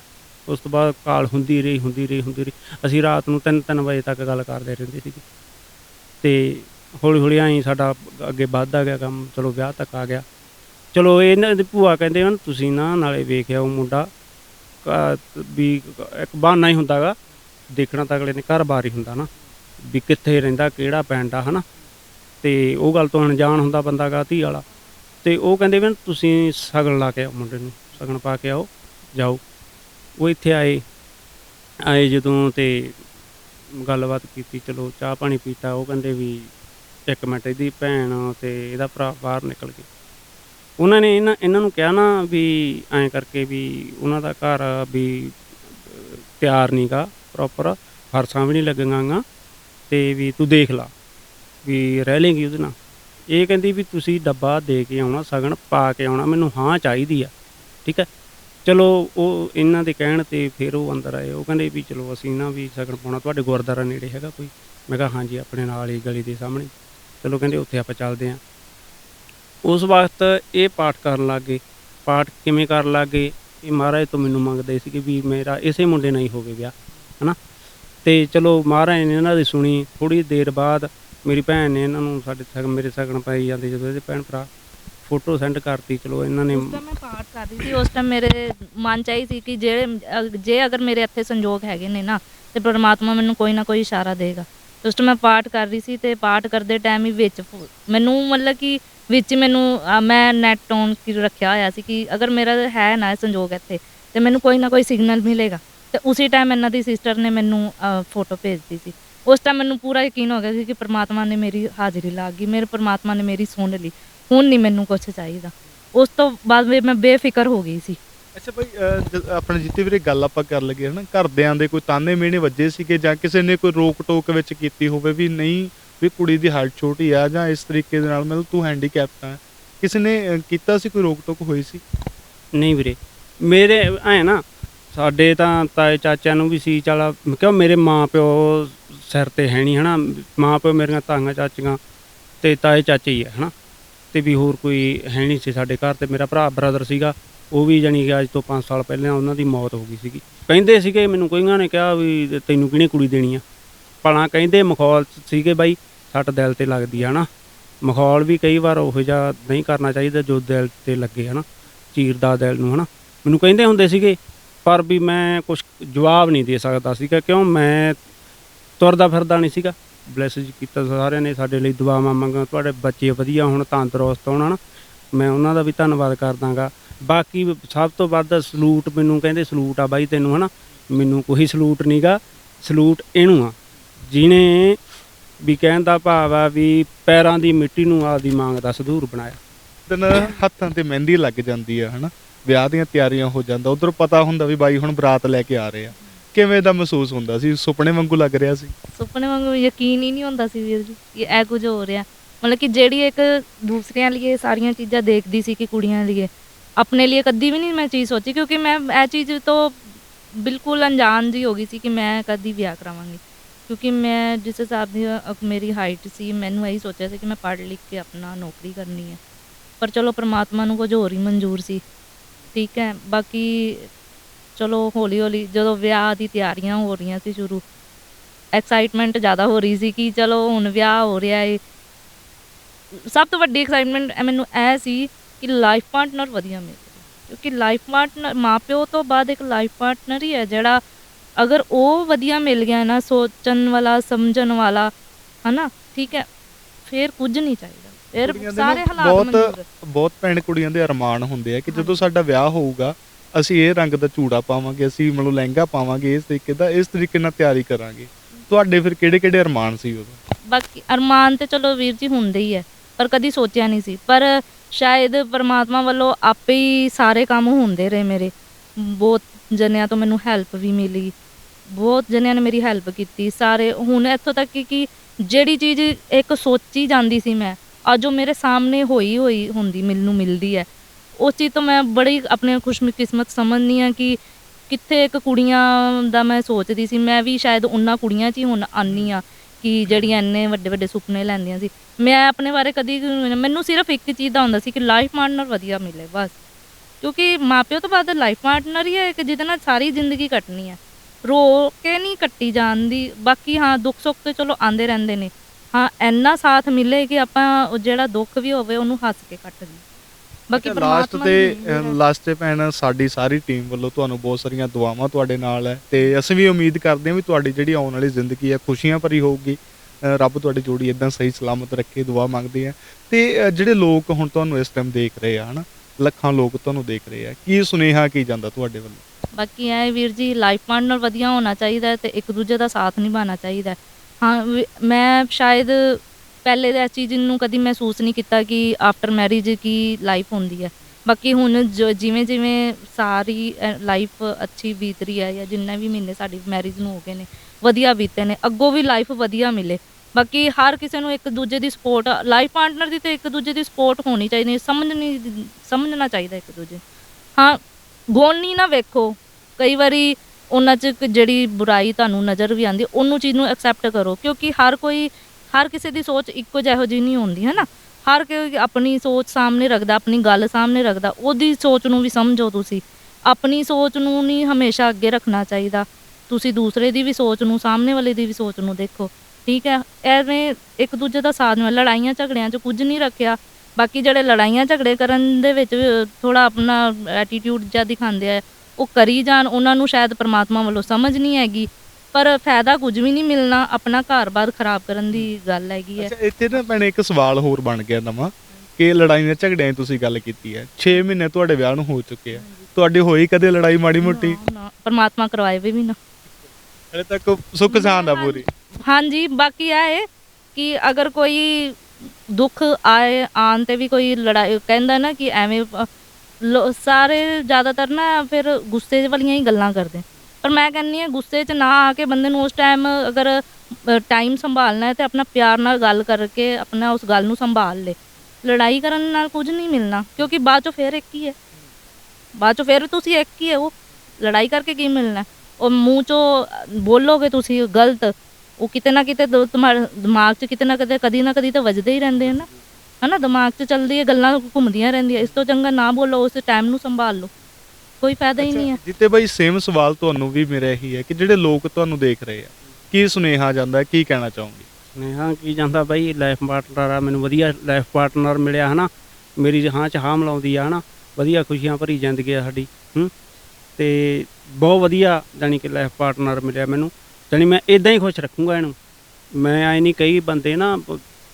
Speaker 2: ਉਸ ਤੋਂ ਬਾਅਦ ਕਾਲ ਹੁੰਦੀ ਰਹੀ ਹੁੰਦੀ ਰਹੀ ਹੁੰਦੀ ਰਹੀ। ਅਸੀਂ ਰਾਤ ਨੂੰ 3-3 ਵਜੇ ਤੱਕ ਗੱਲ ਕਰਦੇ ਰਹਿੰਦੇ ਸੀਗੇ। ਤੇ ਹੌਲੀ ਹੌਲੀ ਐਂ ਸਾਡਾ ਅੱਗੇ ਵੱਧਦਾ ਗਿਆ ਕੰਮ, ਚਲੋ ਵਿਆਹ ਤੱਕ ਆ ਗਿਆ। ਚਲੋ, ਇਹਨਾਂ ਦੀ ਭੂਆ ਕਹਿੰਦੇ ਹਨ, ਤੁਸੀਂ ਨਾ ਨਾਲੇ ਵੇਖਿਆ ਉਹ ਮੁੰਡਾ ਕ- ਵੀ ਇੱਕ ਬਹਾਨਾ ਹੀ ਹੁੰਦਾਗਾ ਦੇਖਣਾ ਤਾਂ ਅਗਲੇ ਨੇ ਘਰ-ਬਾਰ ਹੀ ਹੁੰਦਾ ਨਾ, ਵੀ ਕਿੱਥੇ ਰਹਿੰਦਾ, ਕਿਹੜਾ ਪਿੰਡ ਆ, ਹਨਾ? ਤੇ ਉਹ ਗੱਲ ਤੋਂ ਅਣਜਾਣ ਹੁੰਦਾ ਬੰਦਾ ਗਾ ਧੀ ਵਾਲਾ। ਤੇ ਉਹ ਕਹਿੰਦੇ ਵੀ ਤੁਸੀਂ ਸਗਨ ਲਾ ਕੇ ਆਓ ਮੁੰਡੇ ਨੂੰ, ਸਗਨ ਪਾ ਕੇ ਆਓ, ਜਾਓ। ਉਹ ਇੱਥੇ ਆਏ ਆਏ ਜਦੋਂ ਤੇ ਗੱਲਬਾਤ ਕੀਤੀ, ਚਲੋ ਚਾਹ ਪਾਣੀ ਪੀਤਾ, ਉਹ ਕਹਿੰਦੇ ਵੀ ਇੱਕ ਮਿੰਟ, ਇਹਦੀ ਭੈਣ ਤੇ ਇਹਦਾ ਭਰਾ ਬਾਹਰ ਨਿਕਲ ਗਏ। ਉਹਨਾਂ ਨੇ ਇਹਨਾਂ ਇਹਨਾਂ ਨੂੰ ਕਿਹਾ ਨਾ ਵੀ ਐਂ ਕਰਕੇ ਵੀ ਉਹਨਾਂ ਦਾ ਘਰ ਵੀ ਅਹ, ਤਿਆਰ ਨਹੀਂਗਾ ਪ੍ਰੋਪਰ ਫਰਸਾਂ ਵੀ ਨਹੀਂ ਲੱਗੀਆਂ ਤੇ ਵੀ ਤੂੰ ਦੇਖ ਲਾ ਵੀ ਰਹਿ ਲੇਗੀ ਉਹਦੇ ਨਾਲ। ਇਹ ਕਹਿੰਦੀ ਵੀ ਤੁਸੀਂ ਡੱਬਾ ਦੇ ਕੇ ਆਉਣਾ ਸਗਨ ਪਾ ਕੇ ਆਉਣਾ ਮੈਨੂੰ ਹਾਂ ਚਾਹੀਦੀ ਆ ਠੀਕ ਹੈ? ਚਲੋ ਉਹ ਇਹਨਾਂ ਦੇ ਕਹਿਣ ਤੇ ਫਿਰ ਉਹ ਅੰਦਰ ਆਏ ਉਹ ਕਹਿੰਦੇ ਵੀ ਚਲੋ ਅਸੀਂ ਨਾ ਵੀ ਸਗਨ ਪਾਉਣਾ ਤੁਹਾਡੇ ਗੁਰਦੁਆਰਾ ਨੇੜੇ ਹੈਗਾ ਕੋਈ। ਮੈਂ ਕਿਹਾ ਹਾਂਜੀ ਆਪਣੇ ਨਾਲ ਹੀ ਗਲੀ ਦੇ ਸਾਹਮਣੇ। ਚਲੋ ਕਹਿੰਦੇ ਉੱਥੇ ਆਪਾਂ ਚੱਲਦੇ ਆਂ। ਉਸ ਵਕਤ ਇਹ ਪਾਠ ਕਰਨ ਲੱਗੇ। ਪਾਠ ਕਿਵੇਂ ਕਰਨ ਲੱਗੇ? ਇਹ ਮਹਾਰਾਜ ਤੋਂ ਮੈਨੂੰ ਮੰਗਦੇ ਸੀ ਵੀ ਮੇਰਾ ਇਸੇ ਮੁੰਡੇ ਨਾਲ ਹੀ ਹੋਵੇ ਵਿਆਹ, ਹਨਾ? ਤੇ ਚਲੋ ਮਹਾਰਾਜ ਨੇ ਇਹਨਾਂ ਦੀ ਸੁਣੀ। ਥੋੜੀ ਦੇਰ ਬਾਅਦ ਮੇਰੀ ਭੈਣ ਨੇ ਇਹਨਾਂ ਨੂੰ ਸਾਡੇ ਸਗਨ ਮੇਰੇ ਸਗਨ ਪਾਈ ਜਾਂਦੇ ਜਦੋਂ ਇਹਦੇ ਭੈਣ ਭਰਾ ਫੋਟੋ ਸੈਂਡ ਕਰਤੀ, ਚਲੋ ਇਹਨਾਂ ਨੇ
Speaker 1: ਉਸ ਟਾਈਮ ਮੈਂ ਪਾਠ ਕਰ ਰਹੀ ਸੀ। ਉਸ ਟਾਈਮ ਮੇਰੇ ਮਨ ਚ ਆਈ ਸੀ ਕਿ ਜਿਹੜੇ ਜੇ ਅਗਰ ਮੇਰੇ ਇੱਥੇ ਸੰਜੋਗ ਹੈਗੇ ਨੇ ਨਾ, ਤੇ ਪ੍ਰਮਾਤਮਾ ਮੈਨੂੰ ਕੋਈ ਨਾ ਕੋਈ ਇਸ਼ਾਰਾ ਦੇਗਾ। ਉਸ ਟਾਈਮ ਮੈਂ ਪਾਠ ਕਰ ਰਹੀ ਸੀ ਤੇ ਪਾਠ ਕਰਦੇ ਟਾਈਮ ਹੀ ਵਿੱਚ ਮੈਨੂੰ ਮਤਲਬ ਕਿ ਵਿੱਚ ਮੈਨੂੰ ਮੈਂ ਨੈਟ ਔਨ ਕੀ ਰੱਖਿਆ ਹੋਇਆ ਸੀ ਕਿ ਅਗਰ ਮੇਰਾ ਹੈ ਨਾ ਸੰਜੋਗ ਇੱਥੇ, ਤੇ ਮੈਨੂੰ ਕੋਈ ਨਾ ਕੋਈ ਸਿਗਨਲ ਮਿਲੇਗਾ। ਤੇ ਉਸੇ ਟਾਈਮ ਇਹਨਾਂ ਦੀ ਸਿਸਟਰ ਨੇ ਮੈਨੂੰ ਫੋਟੋ ਭੇਜਦੀ ਸੀ। ਉਸ ਟਾਈਮ ਮੈਨੂੰ ਪੂਰਾ ਯਕੀਨ ਹੋ ਗਿਆ ਸੀ ਕਿ ਪ੍ਰਮਾਤਮਾ ਨੇ ਮੇਰੀ ਹਾਜ਼ਰੀ ਲਾ ਗਈ, ਮੇਰੇ ਪ੍ਰਮਾਤਮਾ ਨੇ ਮੇਰੀ ਸੁਣ ਲਈ। ਹੁਣ ਨਹੀਂ ਮੈਨੂੰ ਕੁਝ ਚਾਹੀਦਾ। ਉਸ ਤੋਂ ਬਾਅਦ ਮੈਂ ਬੇਫਿਕਰ ਹੋ ਗਈ ਸੀ।
Speaker 3: ਅੱਛਾ ਭਾਈ ਆਪਣੇ ਜਿੱਤੇ ਵੀਰੇ ਗੱਲ ਆਪਾਂ ਕਰ ਲਗੇ ਹਨਾ? ਘਰਦਿਆਂ ਦੇ ਕੋਈ ਤਾਨੇ ਮਿਹਣੇ ਵੱਜੇ ਸੀਗੇ ਜਾਂ ਕਿਸੇ ਨੇ ਕੋਈ ਰੋਕ ਟੋਕ ਵਿੱਚ ਕੀਤੀ ਹੋਵੇ ਵੀ ਨਹੀਂ ਵੀ ਕੁੜੀ ਦੀ ਹਾਈਟ ਛੋਟੀ ਆ ਜਾਂ ਇਸ ਤਰੀਕੇ ਦੇ ਨਾਲ ਮਤਲਬ ਤੂੰ ਹੈਂਡੀਕੈਪਟ ਆ ਕਿਸੇ ਨੇ ਕੀਤਾ ਸੀ ਕੋਈ ਰੋਕ ਟੋਕ ਹੋਈ ਸੀ?
Speaker 2: ਨਹੀਂ ਵੀਰੇ। ਮੇਰੇ ਐ ਨਾ, ਸਾਡੇ ਤਾਂ ਤਾਏ ਚਾਚਿਆਂ ਨੂੰ ਵੀ ਸੀ, ਚਲ ਕਿਉਂ ਮੇਰੇ ਮਾਂ ਪਿਓ ਸਿਰ ਤੇ ਹੈ ਨਹੀਂ, ਹਨਾ? ਮਾਂ ਪਿਓ ਮੇਰੀਆਂ ਤਾਂਗਾ ਚਾਚੀਆਂ ਤੇ ਤਾਏ ਚਾਚੇ ਹੀ ਹੈ ਹਨਾ? ਤੇ ਵੀ ਹੋਰ ਕੋਈ ਹੈ ਨਹੀਂ ਸੀ ਸਾਡੇ ਘਰ ਤੇ, ਮੇਰਾ ਭਰਾ ਬ੍ਰਦਰ ਸੀਗਾ, ਉਹ ਵੀ ਜਾਣੀ ਕਿ ਅੱਜ ਤੋਂ 5 ਸਾਲ ਪਹਿਲਾਂ ਉਹਨਾਂ ਦੀ ਮੌਤ ਹੋ ਗਈ ਸੀਗੀ। ਕਹਿੰਦੇ ਸੀਗੇ, ਮੈਨੂੰ ਕਈਆਂ ਨੇ ਕਿਹਾ ਵੀ ਤੈਨੂੰ ਕਿਹਨੇ ਕੁੜੀ ਦੇਣੀ ਆ? ਭਲਾ ਕਹਿੰਦੇ ਮਖੌਲ ਸੀਗੇ ਬਾਈ ਸੱਟ ਦਿਲ ਤੇ ਲੱਗਦੀ ਆ ਨਾ ਮਖੌਲ ਵੀ ਕਈ ਵਾਰ ਉਹੋ ਜਿਹਾ ਨਹੀਂ ਕਰਨਾ ਚਾਹੀਦਾ ਜੋ ਦਿਲ ਤੇ ਲੱਗੇ ਹਨਾ ਚੀਰਦਾ ਦਿਲ ਨੂੰ ਹਨਾ। ਮੈਨੂੰ ਕਹਿੰਦੇ ਹੁੰਦੇ ਸੀਗੇ, ਪਰ ਵੀ ਮੈਂ ਕੁਝ ਜਵਾਬ ਨਹੀਂ ਦੇ ਸਕਦਾ ਸੀਗਾ, ਕਿਉਂ ਮੈਂ ਤੁਰਦਾ ਫਿਰਦਾ ਨਹੀਂ ਸੀਗਾ। ਬਲੈਸ ਜੀ ਕੀਤਾ ਸਾਰਿਆਂ ਨੇ ਸਾਡੇ ਲਈ ਦੁਆਵਾਂ ਮੰਗਾਂ, ਤੁਹਾਡੇ ਬੱਚੇ ਵਧੀਆ ਹੋਣ, ਤੰਦਰੁਸਤ ਹੋਣ ਹਨਾ। ਮੈਂ ਉਹਨਾਂ ਦਾ ਵੀ ਧੰਨਵਾਦ ਕਰਦਾਗਾ। ਬਾਕੀ ਸਭ ਤੋਂ ਵੱਧ ਸਲੂਟ ਮੈਨੂੰ ਕਹਿੰਦੇ ਸਲੂਟ ਆ ਬਾਈ ਤੈਨੂੰ ਹਨਾ। ਮੈਨੂੰ ਕੋਈ ਸਲੂਟ ਨਹੀਂਗਾ ਸਲੂਟ ਇਹਨੂੰ ਆ। ਜਿਹਨੇ ਵੀ ਕਹਿਣ ਦਾ ਭਾਵ ਆ ਵੀ ਪੈਰਾਂ ਦੀ ਮਿੱਟੀ ਨੂੰ ਆਪਦੀ ਮੰਗ ਦਾ ਸੰਧੂਰ ਬਣਾਇਆ।
Speaker 3: ਦਿਨ ਹੱਥਾਂ ਤੇ ਮਹਿੰਦੀ ਲੱਗ ਜਾਂਦੀ ਆ ਹਨਾ? ਵਿਆਹ ਦੀਆਂ ਤਿਆਰੀਆਂ ਹੋ ਜਾਂਦਾ ਉਧਰ ਪਤਾ ਹੁੰਦਾ ਵੀ ਬਾਈ ਹੁਣ ਬਰਾਤ ਲੈ ਕੇ ਆ ਰਹੇ ਆ। ਕਿਵੇਂ ਦਾ ਮਹਿਸੂਸ ਹੁੰਦਾ ਸੀ? ਸੁਪਨੇ ਵਾਂਗੂ ਲੱਗ ਰਿਹਾ ਸੀ?
Speaker 1: ਸੁਪਨੇ ਵਾਂਗੂ ਯਕੀਨ ਹੀ ਨਹੀਂ ਹੁੰਦਾ ਸੀ ਵੀਰ ਜੀ ਕਿ ਇਹ ਕੁਝ ਹੋ ਰਿਹਾ। ਮਤਲਬ ਕਿ ਜਿਹੜੀ ਇੱਕ ਦੂਸਰਿਆਂ ਲਈ ਇਹ ਸਾਰੀਆਂ ਚੀਜ਼ਾਂ ਦੇਖਦੀ ਸੀ ਕਿ ਕੁੜੀਆਂ ਲਈ ਆਪਣੇ ਲਈ ਕਦੀ ਵੀ ਨਹੀਂ ਮੈਂ ਚੀਜ਼ ਸੋਚੀ ਕਿਉਂਕਿ ਮੈਂ ਇਹ ਚੀਜ਼ ਤੋਂ ਬਿਲਕੁਲ ਅਣਜਾਣ ਜੀ ਹੋ ਗਈ ਸੀ ਕਿ ਮੈਂ ਕਦੀ ਵਿਆਹ ਕਰਾਵਾਂਗੀ। ਕਿਉਂਕਿ ਮੈਂ ਜਿਸ ਹਿਸਾਬ ਦੀ ਅ, ਮੇਰੀ ਹਾਈਟ ਸੀ ਮੈਨੂੰ ਇਹੀ ਸੋਚਿਆ ਸੀ ਕਿ ਮੈਂ ਪੜ੍ਹ ਲਿਖ ਕੇ ਆਪਣਾ ਨੌਕਰੀ ਕਰਨੀ ਹੈ। ਪਰ ਚਲੋ ਪ੍ਰਮਾਤਮਾ ਨੂੰ ਕੁਝ ਹੋਰ ਹੀ ਮਨਜ਼ੂਰ ਸੀ। ਠੀਕ ਹੈ ਬਾਕੀ ਚਲੋ ਹੌਲੀ ਹੌਲੀ ਜਦੋਂ ਵਿਆਹ ਦੀ ਤਿਆਰੀਆਂ ਹੋ ਰਹੀਆਂ ਸੀ ਸ਼ੁਰੂ ਐਕਸਾਈਟਮੈਂਟ ਜ਼ਿਆਦਾ ਹੋ ਰਹੀ ਸੀ ਕਿ ਚਲੋ ਹੁਣ ਵਿਆਹ ਹੋ ਰਿਹਾ ਏ। ਸਭ ਤੋਂ ਵੱਡੀ ਐਕਸਾਈਟਮੈਂਟ ਮੈਨੂੰ ਇਹ ਸੀ ਕਿ ਲਾਈਫ ਪਾਰਟਨਰ ਵਧੀਆ ਮਿਲ ਜਾਵੇ ਕਿਉਂਕਿ ਲਾਈਫ ਪਾਰਟਨਰ ਮਾਪਿਓ ਤੋਂ ਬਾਅਦ ਇੱਕ ਲਾਈਫ ਪਾਰਟਨਰ ਹੀ ਹੈ ਜਿਹੜਾ ਅਗਰ ਉਹ ਵਧੀਆ ਮਿਲ ਗਿਆ ਨਾ ਸੋਚਣ ਵਾਲਾ ਸਮਝਣ ਵਾਲਾ ਹਨਾ ਠੀਕ ਹੈ ਫਿਰ ਕੁਝ ਨਹੀਂ ਚਾਹੀਦਾ। ਫਿਰ ਸਾਰੇ ਹਾਲਾਤ
Speaker 3: ਬਹੁਤ ਬਹੁਤ ਭੈਣ ਕੁੜੀਆਂ ਦੇ ਅਰਮਾਨ ਹੁੰਦੇ ਆ ਕਿ ਜਦੋਂ ਸਾਡਾ ਵਿਆਹ ਹੋਊਗਾ ਅਸੀਂ ਇਹ ਰੰਗ ਦਾ ਚੂੜਾ ਪਾਵਾਂਗੇ ਅਸੀਂ ਮਤਲਬ ਲਹਿੰਗਾ ਪਾਵਾਂਗੇ ਇਸ ਤਰੀਕੇ ਦਾ ਇਸ ਤਰੀਕੇ ਨਾਲ ਤਿਆਰੀ ਕਰਾਂਗੇ। ਤੁਹਾਡੇ ਫਿਰ ਕਿਹੜੇ ਕਿਹੜੇ ਅਰਮਾਨ ਸੀ ਉਦੋਂ?
Speaker 1: ਬਾਕੀ ਅਰਮਾਨ ਤੇ ਚਲੋ ਵੀਰ ਜੀ ਹੁੰਦੇ ਹੀ ਹੈ ਪਰ ਕਦੀ ਸੋਚਿਆ ਨਹੀਂ ਸੀ। ਪਰ ਸ਼ਾਇਦ ਪਰਮਾਤਮਾ ਵੱਲੋਂ ਆਪੇ ਹੀ ਸਾਰੇ ਕੰਮ ਹੁੰਦੇ ਰਹੇ ਮੇਰੇ। ਬਹੁਤ ਜਨਿਆਂ ਤੋਂ ਮੈਨੂੰ ਹੈਲਪ ਵੀ ਮਿਲੀ। ਬਹੁਤ ਜਣਿਆਂ ਨੇ ਮੇਰੀ ਹੈਲਪ ਕੀਤੀ, ਸਾਰੇ ਹੁਣ ਇੱਥੋਂ ਤੱਕ ਕਿ- ਕਿ ਜਿਹੜੀ ਚੀਜ਼ ਇੱਕ ਸੋਚੀ ਜਾਂਦੀ ਸੀ ਮੈਂ, ਅੱਜ ਉਹ ਮੇਰੇ ਸਾਹਮਣੇ ਹੋਈ ਹੋਈ ਹੁੰਦੀ ਮੈਨੂੰ ਮਿਲਦੀ ਹੈ। ਉਸ ਚੀਜ਼ ਤੋਂ ਮੈਂ ਬੜੀ ਆਪਣੇ ਖੁਸ਼ਕਿਸਮਤ ਸਮਝਦੀ ਹਾਂ ਕਿ ਕਿੱਥੇ ਇੱਕ ਕੁੜੀਆਂ ਦਾ ਮੈਂ ਸੋਚਦੀ ਸੀ, ਮੈਂ ਵੀ ਸ਼ਾਇਦ ਉਹਨਾਂ ਕੁੜੀਆਂ 'ਚ ਹੀ ਹੁਣ ਆਨੀ ਆ ਕਿ ਜਿਹੜੀਆਂ ਇੰਨੇ ਵੱਡੇ ਵੱਡੇ ਸੁਪਨੇ ਲੈਂਦੀਆਂ ਸੀ। ਮੈਂ ਆਪਣੇ ਬਾਰੇ ਕਦੀ ਮੈਨੂੰ ਸਿਰਫ ਇੱਕ ਚੀਜ਼ ਦਾ ਹੁੰਦਾ ਸੀ ਕਿ ਲਾਈਫ ਪਾਰਟਨਰ ਵਧੀਆ ਮਿਲੇ, ਬਸ। ਕਿਉਂਕਿ ਮਾਪਿਓ ਤੋਂ ਬਾਅਦ ਲਾਈਫ ਪਾਰਟਨਰ ਹੀ ਹੈ ਕਿ ਜਿਹਦੇ ਨਾਲ ਸਾਰੀ ਜ਼ਿੰਦਗੀ ਕੱਟਣੀ ਹੈ। ਰੋ ਕੇ ਨਹੀਂ ਕੱਟੀ ਜਾਂਦੀ ਬਾਕੀ ਹਾਂ ਦੁੱਖ ਸੁੱਖ ਤੇ ਚਲੋ ਆਂਦੇ ਰਹਿੰਦੇ ਨੇ। ਹਾਂ ਇੰਨਾ ਸਾਥ ਮਿਲੇ ਕਿ ਆਪਾਂ ਉਹ ਜਿਹੜਾ ਦੁੱਖ ਵੀ ਹੋਵੇ ਉਹਨੂੰ ਹੱਸ ਕੇ ਕੱਟ ਲਈਏ ਬਾਕੀ
Speaker 3: ਲਾਸਟ ਤੇ। ਲਾਸਟ ਤੇ ਭੈਣ ਸਾਡੀ ਸਾਰੀ ਟੀਮ ਵੱਲੋਂ ਤੁਹਾਨੂੰ ਬਹੁਤ ਸਾਰੀਆਂ ਦੁਆਵਾਂ ਤੁਹਾਡੇ ਨਾਲ ਹੈ ਤੇ ਅਸੀਂ ਵੀ ਉਮੀਦ ਕਰਦੇ ਹਾਂ ਵੀ ਤੁਹਾਡੀ ਜਿਹੜੀ ਆਉਣ ਵਾਲੀ ਜ਼ਿੰਦਗੀ ਹੈ ਖੁਸ਼ੀਆਂ ਭਰੀ ਹੋਊਗੀ। ਰੱਬ ਤੁਹਾਡੀ ਜੋੜੀ ਇਦਾਂ ਸਹੀ ਸਲਾਮਤ ਰੱਖੇ ਦੁਆ ਮੰਗਦੇ ਆ ਤੇ ਜਿਹੜੇ ਲੋਕ ਹੁਣ ਤੁਹਾਨੂੰ ਇਸ ਟਾਈਮ ਦੇਖ ਰਹੇ ਆ ਹਨਾ ਲੱਖਾਂ ਲੋਕ ਤੁਹਾਨੂੰ ਦੇਖ ਰਹੇ ਆ ਕੀ ਸੁਨੇਹਾ ਕੀ ਜਾਂਦਾ ਤੁਹਾਡੇ ਵੱਲੋਂ?
Speaker 1: ਬਾਕੀ ਐ ਵੀਰ ਜੀ ਲਾਈਫ ਪਾਰਟਨਰ ਵਧੀਆ ਹੋਣਾ ਚਾਹੀਦਾ ਹੈ ਤੇ ਇੱਕ ਦੂਜੇ ਦਾ ਸਾਥ ਨਿਭਾਉਣਾ ਚਾਹੀਦਾ ਹਾਂ। ਵੀ- ਮੈਂ ਸ਼ਾਇਦ ਪਹਿਲੇ ਤਾਂ ਇਸ ਚੀਜ਼ ਨੂੰ ਕਦੀ ਮਹਿਸੂਸ ਨਹੀਂ ਕੀਤਾ ਕਿ ਆਫਟਰ ਮੈਰਿਜ ਕੀ ਲਾਈਫ ਹੁੰਦੀ ਹੈ। ਬਾਕੀ ਹੁਣ ਜੋ- ਜਿਵੇਂ ਜਿਵੇਂ ਸਾਰੀ ਲਾਈਫ ਅੱਛੀ ਬੀਤ ਰਹੀ ਹੈ ਜਾਂ ਜਿੰਨੇ ਵੀ ਮਹੀਨੇ ਸਾਡੀ ਮੈਰਿਜ ਨੂੰ ਹੋ ਗਏ ਨੇ, ਵਧੀਆ ਬੀਤੇ ਨੇ, ਅੱਗੋਂ ਵੀ ਲਾਈਫ ਵਧੀਆ ਮਿਲੇ। ਬਾਕੀ ਹਰ ਕਿਸੇ ਨੂੰ ਇੱਕ ਦੂਜੇ ਦੀ ਸਪੋਰਟ ਲਾਈਫ ਪਾਰਟਨਰ ਦੀ ਤੇ ਇੱਕ ਦੂਜੇ ਦੀ ਸਪੋਰਟ ਹੋਣੀ ਚਾਹੀਦੀ ਹੈ ਸਮਝਣੀ ਸਮਝਣਾ ਚਾਹੀਦਾ ਇੱਕ ਦੂਜੇ ਹਾਂ ਗੁਣ ਨਾ ਵੇਖੋ। ਕਈ ਵਾਰੀ ਉਹਨਾਂ 'ਚ ਇੱਕ ਜਿਹੜੀ ਬੁਰਾਈ ਤੁਹਾਨੂੰ ਨਜ਼ਰ ਵੀ ਆਉਂਦੀ, ਉਹਨੂੰ ਚੀਜ਼ ਨੂੰ ਐਕਸੈਪਟ ਕਰੋ। ਕਿਉਂਕਿ ਹਰ ਕੋਈ, ਹਰ ਕਿਸੇ ਦੀ ਸੋਚ ਇੱਕੋ ਜਿਹੋ ਜਿਹੀ ਨਹੀਂ ਹੁੰਦੀ ਹੈ ਨਾ ਹਰ ਕੋਈ ਆਪਣੀ ਸੋਚ ਸਾਹਮਣੇ ਰੱਖਦਾ, ਆਪਣੀ ਗੱਲ ਸਾਹਮਣੇ ਰੱਖਦਾ, ਉਹਦੀ ਸੋਚ ਨੂੰ ਵੀ ਸਮਝੋ ਤੁਸੀਂ। ਆਪਣੀ ਸੋਚ ਨੂੰ ਨਹੀਂ ਹਮੇਸ਼ਾ ਅੱਗੇ ਰੱਖਣਾ ਚਾਹੀਦਾ। ਤੁਸੀਂ ਦੂਸਰੇ ਦੀ ਵੀ ਸੋਚ ਨੂੰ, ਸਾਹਮਣੇ ਵਾਲੇ ਦੀ ਵੀ ਸੋਚ ਨੂੰ ਦੇਖੋ। ਠੀਕ ਹੈ? ਐਵੇਂ ਇੱਕ ਦੂਜੇ ਦਾ ਸਾਥ ਨਾਲ ਲੜਾਈਆਂ ਝਗੜਿਆਂ 'ਚ ਕੁਝ ਨਹੀਂ ਰੱਖਿਆ। ਬਾਕੀ ਜਿਹੜੇ ਲੜਾਈਆਂ ਝਗੜੇ ਕਰਨ ਦੇ ਵਿੱਚ ਥੋੜਾ ਆਪਣਾ ਐਟੀਟਿਊਡ ਜਿਹਾ ਦਿਖਾਉਂਦੇ ਆ ਉਹ ਕਰੀ ਜਾਣ ਉਹਨਾਂ ਨੂੰ ਸ਼ਾਇਦ ਪ੍ਰਮਾਤਮਾ ਵੱਲੋਂ ਸਮਝ ਨਹੀਂ ਹੈਗੀ ਪਰ ਫਾਇਦਾ ਕੁਝ ਵੀ ਨਹੀਂ ਮਿਲਣਾ ਆਪਣਾ ਘਰ-ਬਾਰ ਖਰਾਬ ਕਰਨ ਦੀ ਗੱਲ ਹੈਗੀ ਹੈ।
Speaker 3: ਅੱਛਾ ਇੱਥੇ ਨਾ ਭੈਣੇ ਇੱਕ ਸਵਾਲ ਹੋਰ ਬਣ ਗਿਆ ਨਵਾਂ ਕਿ ਲੜਾਈਆਂ ਝਗੜਿਆਂ ਤੁਸੀਂ ਗੱਲ ਕੀਤੀ ਹੈ 6 ਮਹੀਨੇ ਤੁਹਾਡੇ ਵਿਆਹ ਨੂੰ ਹੋ ਚੁੱਕੇ ਆ ਤੁਹਾਡੀ ਹੋਈ ਕਦੇ ਲੜਾਈ ਮਾੜੀ ਮੋਟੀ?
Speaker 1: ਪ੍ਰਮਾਤਮਾ ਕਰਵਾਏ ਵੀ ਨਾ।
Speaker 3: ਹਲੇ ਤੱਕ ਸੁੱਖ ਆ ਪੂਰੀ।
Speaker 1: ਹਾਂਜੀ ਬਾਕੀ ਇਹ ਹੈ ਕਿ ਅਗਰ ਕੋਈ ਦੁੱਖ ਆਏ ਆਣ ਤੇ ਵੀ ਕੋਈ ਲੜਾਈ, ਕਹਿੰਦਾ ਨਾ ਕਿ ਐਵੇਂ ਲੋ- ਸਾਰੇ ਜ਼ਿਆਦਾਤਰ ਨਾ ਫਿਰ ਗੁੱਸੇ ਵਾਲੀਆਂ ਹੀ ਗੱਲਾਂ ਕਰਦੇ। ਪਰ ਮੈਂ ਕਹਿੰਨੀ ਆ ਗੁੱਸੇ 'ਚ ਨਾ ਆ ਕੇ ਬੰਦੇ ਨੂੰ ਉਸ ਟਾਈਮ ਅਗਰ ਟਾਈਮ ਸੰਭਾਲਣਾ ਹੈ ਤੇ ਆਪਣਾ ਪਿਆਰ ਨਾਲ ਗੱਲ ਕਰਕੇ ਆਪਣਾ ਉਸ ਗੱਲ ਨੂੰ ਸੰਭਾਲ ਲੇ। ਲੜਾਈ ਕਰਨ ਨਾਲ ਕੁਝ ਨਹੀਂ ਮਿਲਣਾ, ਕਿਉਂਕਿ ਬਾਅਦ ਚੋਂ ਫਿਰ ਇੱਕ ਹੀ ਹੈ। ਬਾਅਦ ਚੋਂ ਫਿਰ ਤੁਸੀਂ ਇੱਕ ਹੀ ਹੋ ਲੜਾਈ ਕਰਕੇ ਕੀ ਮਿਲਣਾ? ਹੈ? ਉਹ ਮੂੰਹ ਚੋਂ ਬੋਲੋਗੇ ਤੁਸੀਂ ਗਲਤ ਉਹ ਕਿਤੇ ਨਾ ਕਿਤੇ ਦੋ- ਤੁਹਾਡੇ ਦਿਮਾਗ 'ਚ ਕਿਤੇ ਨਾ ਕਿਤੇ ਕਦੀ ਨਾ ਕਦੀ ਤਾਂ ਵੱਜਦੇ ਹੀ ਰਹਿੰਦੇ ਆ ਨਾ। ਹਨਾ ਦਿਮਾਗ 'ਚ ਚੱਲਦੀ ਹੈ ਗੱਲਾਂ ਘੁੰਮਦੀਆਂ ਰਹਿੰਦੀਆਂ। ਇਸ ਤੋਂ ਚੰਗਾ ਨਾ ਬੋਲੋ ਉਸ ਟਾਈਮ ਨੂੰ ਸੰਭਾਲ ਲਓ। ਕੋਈ ਫਾਇਦਾ ਹੀ ਨਹੀਂ ਹੈ।
Speaker 3: ਜਿੱਤੇ ਬਾਈ ਸੇਮ ਸਵਾਲ ਤੁਹਾਨੂੰ ਵੀ ਮੇਰਾ ਇਹੀ ਹੈ ਕਿ ਜਿਹੜੇ ਲੋਕ ਤੁਹਾਨੂੰ ਦੇਖ ਰਹੇ ਆ ਕੀ ਸੁਨੇਹਾ ਜਾਂਦਾ ਕੀ ਕਹਿਣਾ ਚਾਹੋਗੇ?
Speaker 2: ਨੇਹਾ ਕੀ ਜਾਂਦਾ ਬਾਈ ਲਾਈਫ ਪਾਰਟਨਰ ਆ ਮੈਨੂੰ ਵਧੀਆ ਲਾਈਫ ਪਾਰਟਨਰ ਮਿਲਿਆ ਹਨਾ। ਮੇਰੀ ਹਾਂ ਚ ਹਾਂ ਮਿਲਾਉਂਦੀ ਆ ਹਨਾ। ਵਧੀਆ ਖੁਸ਼ੀਆਂ ਭਰੀ ਜ਼ਿੰਦਗੀ ਆ ਸਾਡੀ ਹੂੰ। ਤੇ ਬਹੁਤ ਵਧੀਆ ਜਾਣੀ ਕਿ ਲਾਈਫ ਪਾਰਟਨਰ ਮਿਲਿਆ ਮੈਨੂੰ। ਜਾਣੀ ਮੈਂ ਇਦਾਂ ਹੀ ਖੁਸ਼ ਰੱਖੂੰਗਾ ਇਹਨੂੰ। ਮੈਂ ਐ ਨਹੀਂ ਕਈ ਬੰਦੇ ਨਾ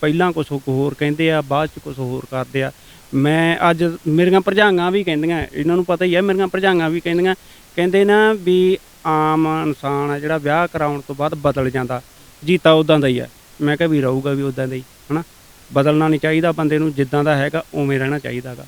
Speaker 2: ਪਹਿਲਾਂ ਕੁਝ ਹੋਰ ਕਹਿੰਦੇ ਆ, ਬਾਅਦ ਚ ਕੁਝ ਹੋਰ ਕਰਦੇ ਆ। ਮੈਂ ਅੱਜ ਮੇਰੀਆਂ ਭਰਜਾਈਆਂ ਵੀ ਕਹਿੰਦੀਆਂ, ਇਹਨਾਂ ਨੂੰ ਪਤਾ ਹੀ ਆ, ਮੇਰੀਆਂ ਭਰਜਾਈਆਂ ਵੀ ਕਹਿੰਦੀਆਂ, ਕਹਿੰਦੇ ਨਾ ਵੀ ਆਮ ਇਨਸਾਨ ਆ ਜਿਹੜਾ ਵਿਆਹ ਕਰਾਉਣ ਤੋਂ ਬਾਅਦ ਬਦਲ ਜਾਂਦਾ ਜੀਤਾ ਉਦਾਂ ਦਾ ਹੀ ਆ। ਮੈਂ ਕਿਹਾ ਵੀ ਰਹੂਗਾ ਵੀ ਉਦਾਂ ਦਾ ਹੀ, ਹਨਾ? ਬਦਲਣਾ ਨਹੀਂ ਚਾਹੀਦਾ ਬੰਦੇ ਨੂੰ, ਜਿੱਦਾਂ ਦਾ ਹੈਗਾ, ਉਵੇਂ ਰਹਿਣਾ ਚਾਹੀਦਾਗਾ